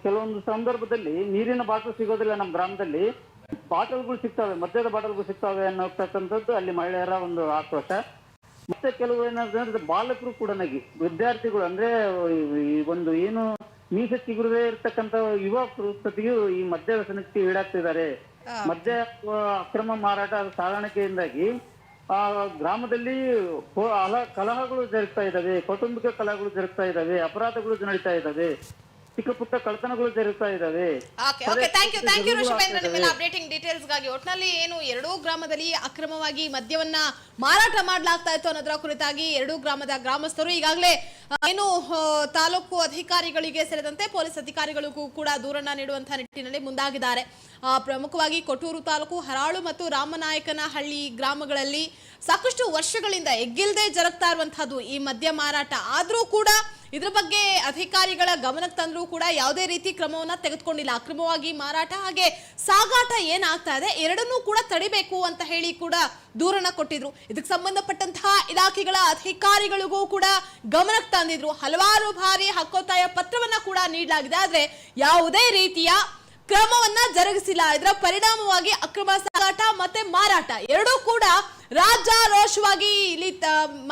ಕೆಲವೊಂದು ಸಂದರ್ಭದಲ್ಲಿ ನೀರಿನ ಬಾಟಲ್ ಸಿಗೋದಿಲ್ಲ ನಮ್ಮ ಗ್ರಾಮದಲ್ಲಿ. ಬಾಟಲ್ಗಳು ಸಿಗ್ತವೆ ಮದ್ಯದ ಬಾಟಲ್ಗಳು ಸಿಗ್ತವೆ ಅನ್ನೋತಕ್ಕಂಥದ್ದು ಅಲ್ಲಿ ಮಹಿಳೆಯರ ಒಂದು ಆಕ್ರೋಶ. ಮತ್ತೆ ಕೆಲವು ಏನಾದ್ರೆ ಬಾಲಕರು ಕೂಡ ನಗಿ ವಿದ್ಯಾರ್ಥಿಗಳು ಅಂದ್ರೆ ಈ ಒಂದು ಏನು ಮೀಸ ಚಿಗುರದೇ ಇರ್ತಕ್ಕಂಥ ಯುವ ಪ್ರತಿಯು ಈ ಮದ್ಯ ವ್ಯಸನಕ್ಕೆ ಈಡಾಗ್ತಿದ್ದಾರೆ. ಮದ್ಯ ಅಕ್ರಮ ಮಾರಾಟ ಸಾಗಾಣಿಕೆಯಿಂದಾಗಿ ಆ ಗ್ರಾಮದಲ್ಲಿ ಕಲಹಗಳು ಜರುಗ್ತಾ ಇದ್ದಾವೆ ಕೌಟುಂಬಿಕ ಕಲಹಗಳು ಜರುಗ್ತಾ ಇದ್ದಾವೆ ಅಪರಾಧಗಳು ನಡೀತಾ ಇದ್ದಾವೆ ಚಿಕ್ಕ ಪುಟ್ಟ ಕಳ್ತನಗಳು ಜರುಗ್ತಾ ಇದ್ದಾವೆ. ಅಪ್ಡೇಟಿಂಗ್ ಡೀಟೇಲ್ಸ್ಗಾಗಿ. ಒಟ್ನಲ್ಲಿ ಏನು ಎರಡೂ ಗ್ರಾಮದಲ್ಲಿ ಅಕ್ರಮವಾಗಿ ಮದ್ಯವನ್ನ ಮಾರಾಟ ಮಾಡಲಾಗ್ತಾ ಇತ್ತು ಅನ್ನೋದರ ಕುರಿತಾಗಿ ಎರಡೂ ಗ್ರಾಮದ ಗ್ರಾಮಸ್ಥರು ಈಗಾಗಲೇ ಏನು ತಾಲೂಕು ಅಧಿಕಾರಿಗಳಿಗೆ ಸೇರಿದಂತೆ ಪೊಲೀಸ್ ಅಧಿಕಾರಿಗಳಿಗೂ ಕೂಡ ದೂರನ್ನ ನೀಡುವಂತಹ ನಿಟ್ಟಿನಲ್ಲಿ ಮುಂದಾಗಿದ್ದಾರೆ. ಪ್ರಮುಖವಾಗಿ ಕೊಟ್ಟೂರು ತಾಲೂಕು ಹರಾಳು ಮತ್ತು ರಾಮನಾಯಕನಹಳ್ಳಿ ಗ್ರಾಮಗಳಲ್ಲಿ ಸಾಕಷ್ಟು ವರ್ಷಗಳಿಂದ ಎಗ್ಗಿಲ್ಲದೆ ಜರುಗ್ತಾ ಇರುವಂತಹದ್ದು ಈ ಮದ್ಯ ಮಾರಾಟ. ಆದರೂ ಕೂಡ ಇದ್ರ ಬಗ್ಗೆ ಅಧಿಕಾರಿಗಳ ಗಮನಕ್ಕೆ ತಂದರೂ ಕೂಡ ಯಾವುದೇ ರೀತಿ ಕ್ರಮವನ್ನ ತೆಗೆದುಕೊಂಡಿಲ್ಲ. ಅಕ್ರಮವಾಗಿ ಮಾರಾಟ ಹಾಗೆ ಸಾಗಾಟ ಏನಾಗ್ತಾ ಇದೆ, ಎರಡನ್ನೂ ಕೂಡ ತಡಿಬೇಕು ಅಂತ ಹೇಳಿ ಕೂಡ ದೂರನ ಕೊಟ್ಟಿದ್ರು. ಇದಕ್ಕೆ ಸಂಬಂಧಪಟ್ಟಂತಹ ಇಲಾಖೆಗಳ ಅಧಿಕಾರಿಗಳಿಗೂ ಕೂಡ ಗಮನಕ್ಕೆ ತಂದಿದ್ರು. ಹಲವಾರು ಬಾರಿ ಹಕ್ಕೊತ್ತಾಯ ಪತ್ರವನ್ನ ಕೂಡ ನೀಡಲಾಗಿದೆ. ಆದ್ರೆ ಯಾವುದೇ ರೀತಿಯ ಕ್ರಮವನ್ನ ಜರುಗಿಸಿಲ್ಲ. ಇದರ ಪರಿಣಾಮವಾಗಿ ಅಕ್ರಮ ಸಾಗಾಟ ಮತ್ತೆ ಮಾರಾಟ ಎರಡೂ ಕೂಡ ರಾಜಾರೋಷವಾಗಿ ಇಲ್ಲಿ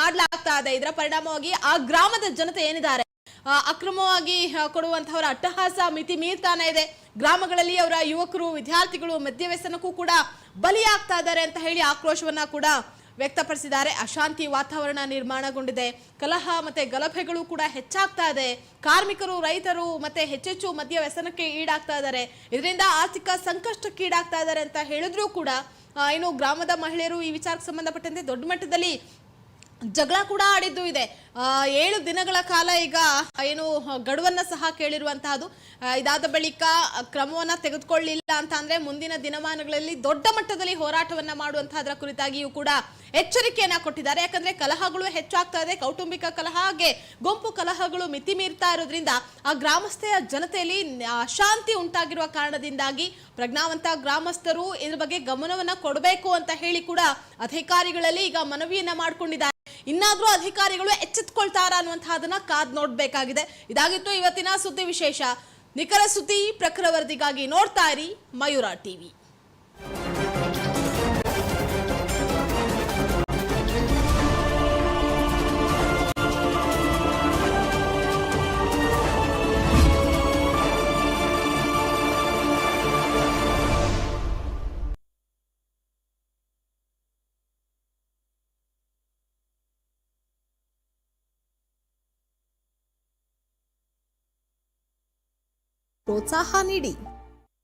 ಮಾಡ್ಲಾಗ್ತಾ ಇದೆ. ಇದರ ಪರಿಣಾಮವಾಗಿ ಆ ಗ್ರಾಮದ ಜನತೆ ಏನಿದ್ದಾರೆ? ಅಕ್ರಮವಾಗಿ ಕೊಡುವಂತಹವರ ಅಟ್ಟಹಾಸ ಮಿತಿ ಮೀರ್ತಾನೆ ಇದೆ. ಗ್ರಾಮಗಳಲ್ಲಿ ಅವರ ಯುವಕರು, ವಿದ್ಯಾರ್ಥಿಗಳು ಮದ್ಯವ್ಯಸನಕ್ಕೂ ಕೂಡ ಬಲಿಯಾಗ್ತಾ ಇದ್ದಾರೆ ಅಂತ ಹೇಳಿ ಆಕ್ರೋಶವನ್ನ ಕೂಡ ವ್ಯಕ್ತಪಡಿಸಿದ್ದಾರೆ. ಅಶಾಂತಿ ವಾತಾವರಣ ನಿರ್ಮಾಣಗೊಂಡಿದೆ. ಕಲಹ ಮತ್ತೆ ಗಲಭೆಗಳು ಕೂಡ ಹೆಚ್ಚಾಗ್ತಾ ಇದೆ. ಕಾರ್ಮಿಕರು, ರೈತರು ಮತ್ತೆ ಹೆಚ್ಚೆಚ್ಚು ಮದ್ಯ ವ್ಯಸನಕ್ಕೆ ಈಡಾಗ್ತಾ ಇದ್ದಾರೆ. ಇದರಿಂದ ಆರ್ಥಿಕ ಸಂಕಷ್ಟಕ್ಕೆ ಈಡಾಗ್ತಾ ಇದ್ದಾರೆ ಅಂತ ಹೇಳಿದ್ರು ಕೂಡ ಏನು ಗ್ರಾಮದ ಮಹಿಳೆಯರು ಈ ವಿಚಾರಕ್ಕೆ ಸಂಬಂಧಪಟ್ಟಂತೆ ದೊಡ್ಡ ಮಟ್ಟದಲ್ಲಿ ಜಗಳ ಕೂಡ ಆಡಿದ್ದು ಇದೆ. ಏಳು ದಿನಗಳ ಕಾಲ ಈಗ ಏನು ಗಡುವನ್ನ ಸಹ ಕೇಳಿರುವಂತಹದ್ದು ಇದಾದ ಬಳಿಕ ಕ್ರಮವನ್ನ ತೆಗೆದುಕೊಳ್ಳಿಲ್ಲ ಅಂತ ಅಂದ್ರೆ ಮುಂದಿನ ದಿನಮಾನಗಳಲ್ಲಿ ದೊಡ್ಡ ಮಟ್ಟದಲ್ಲಿ ಹೋರಾಟವನ್ನ ಮಾಡುವಂತಹದ್ರ ಕುರಿತಾಗಿಯೂ ಕೂಡ ಎಚ್ಚರಿಕೆಯನ್ನ ಕೊಟ್ಟಿದ್ದಾರೆ. ಯಾಕಂದ್ರೆ ಕಲಹಗಳು ಹೆಚ್ಚಾಗ್ತಾ ಇದೆ. ಕೌಟುಂಬಿಕ ಕಲಹ ಹಾಗೆ ಗುಂಪು ಕಲಹಗಳು ಮಿತಿ ಮೀರ್ತಾ ಇರೋದ್ರಿಂದ ಆ ಗ್ರಾಮಸ್ಥೆಯ ಜನತೆಯಲ್ಲಿ ಅಶಾಂತಿ ಉಂಟಾಗಿರುವ ಕಾರಣದಿಂದಾಗಿ ಪ್ರಜ್ಞಾವಂತ ಗ್ರಾಮಸ್ಥರು ಇದ್ರ ಬಗ್ಗೆ ಗಮನವನ್ನ ಕೊಡಬೇಕು ಅಂತ ಹೇಳಿ ಕೂಡ ಅಧಿಕಾರಿಗಳಲ್ಲಿ ಈಗ ಮನವಿಯನ್ನ ಮಾಡ್ಕೊಂಡಿದ್ದಾರೆ. ಇನ್ನಾದ್ರೂ ಅಧಿಕಾರಿಗಳು ಎಚ್ಚೆತ್ಕೊಳ್ತಾರಾ ಅನ್ನುವಂತಹದನ್ನ ಕಾದ್ ನೋಡಬೇಕಾಗಿದೆ. ಇದಾಗಿತ್ತು ಇವತ್ತಿನ ಸುದ್ದಿ ವಿಶೇಷ. ನಿಖರ ಸುದ್ದಿ ಪ್ರಖರ ವರದಿಗಾಗಿ ನೋಡ್ತಾ ಇರಿ ಮಯೂರ ಟಿವಿ. ಪ್ರೋತ್ಸಾಹ ನೀಡಿ.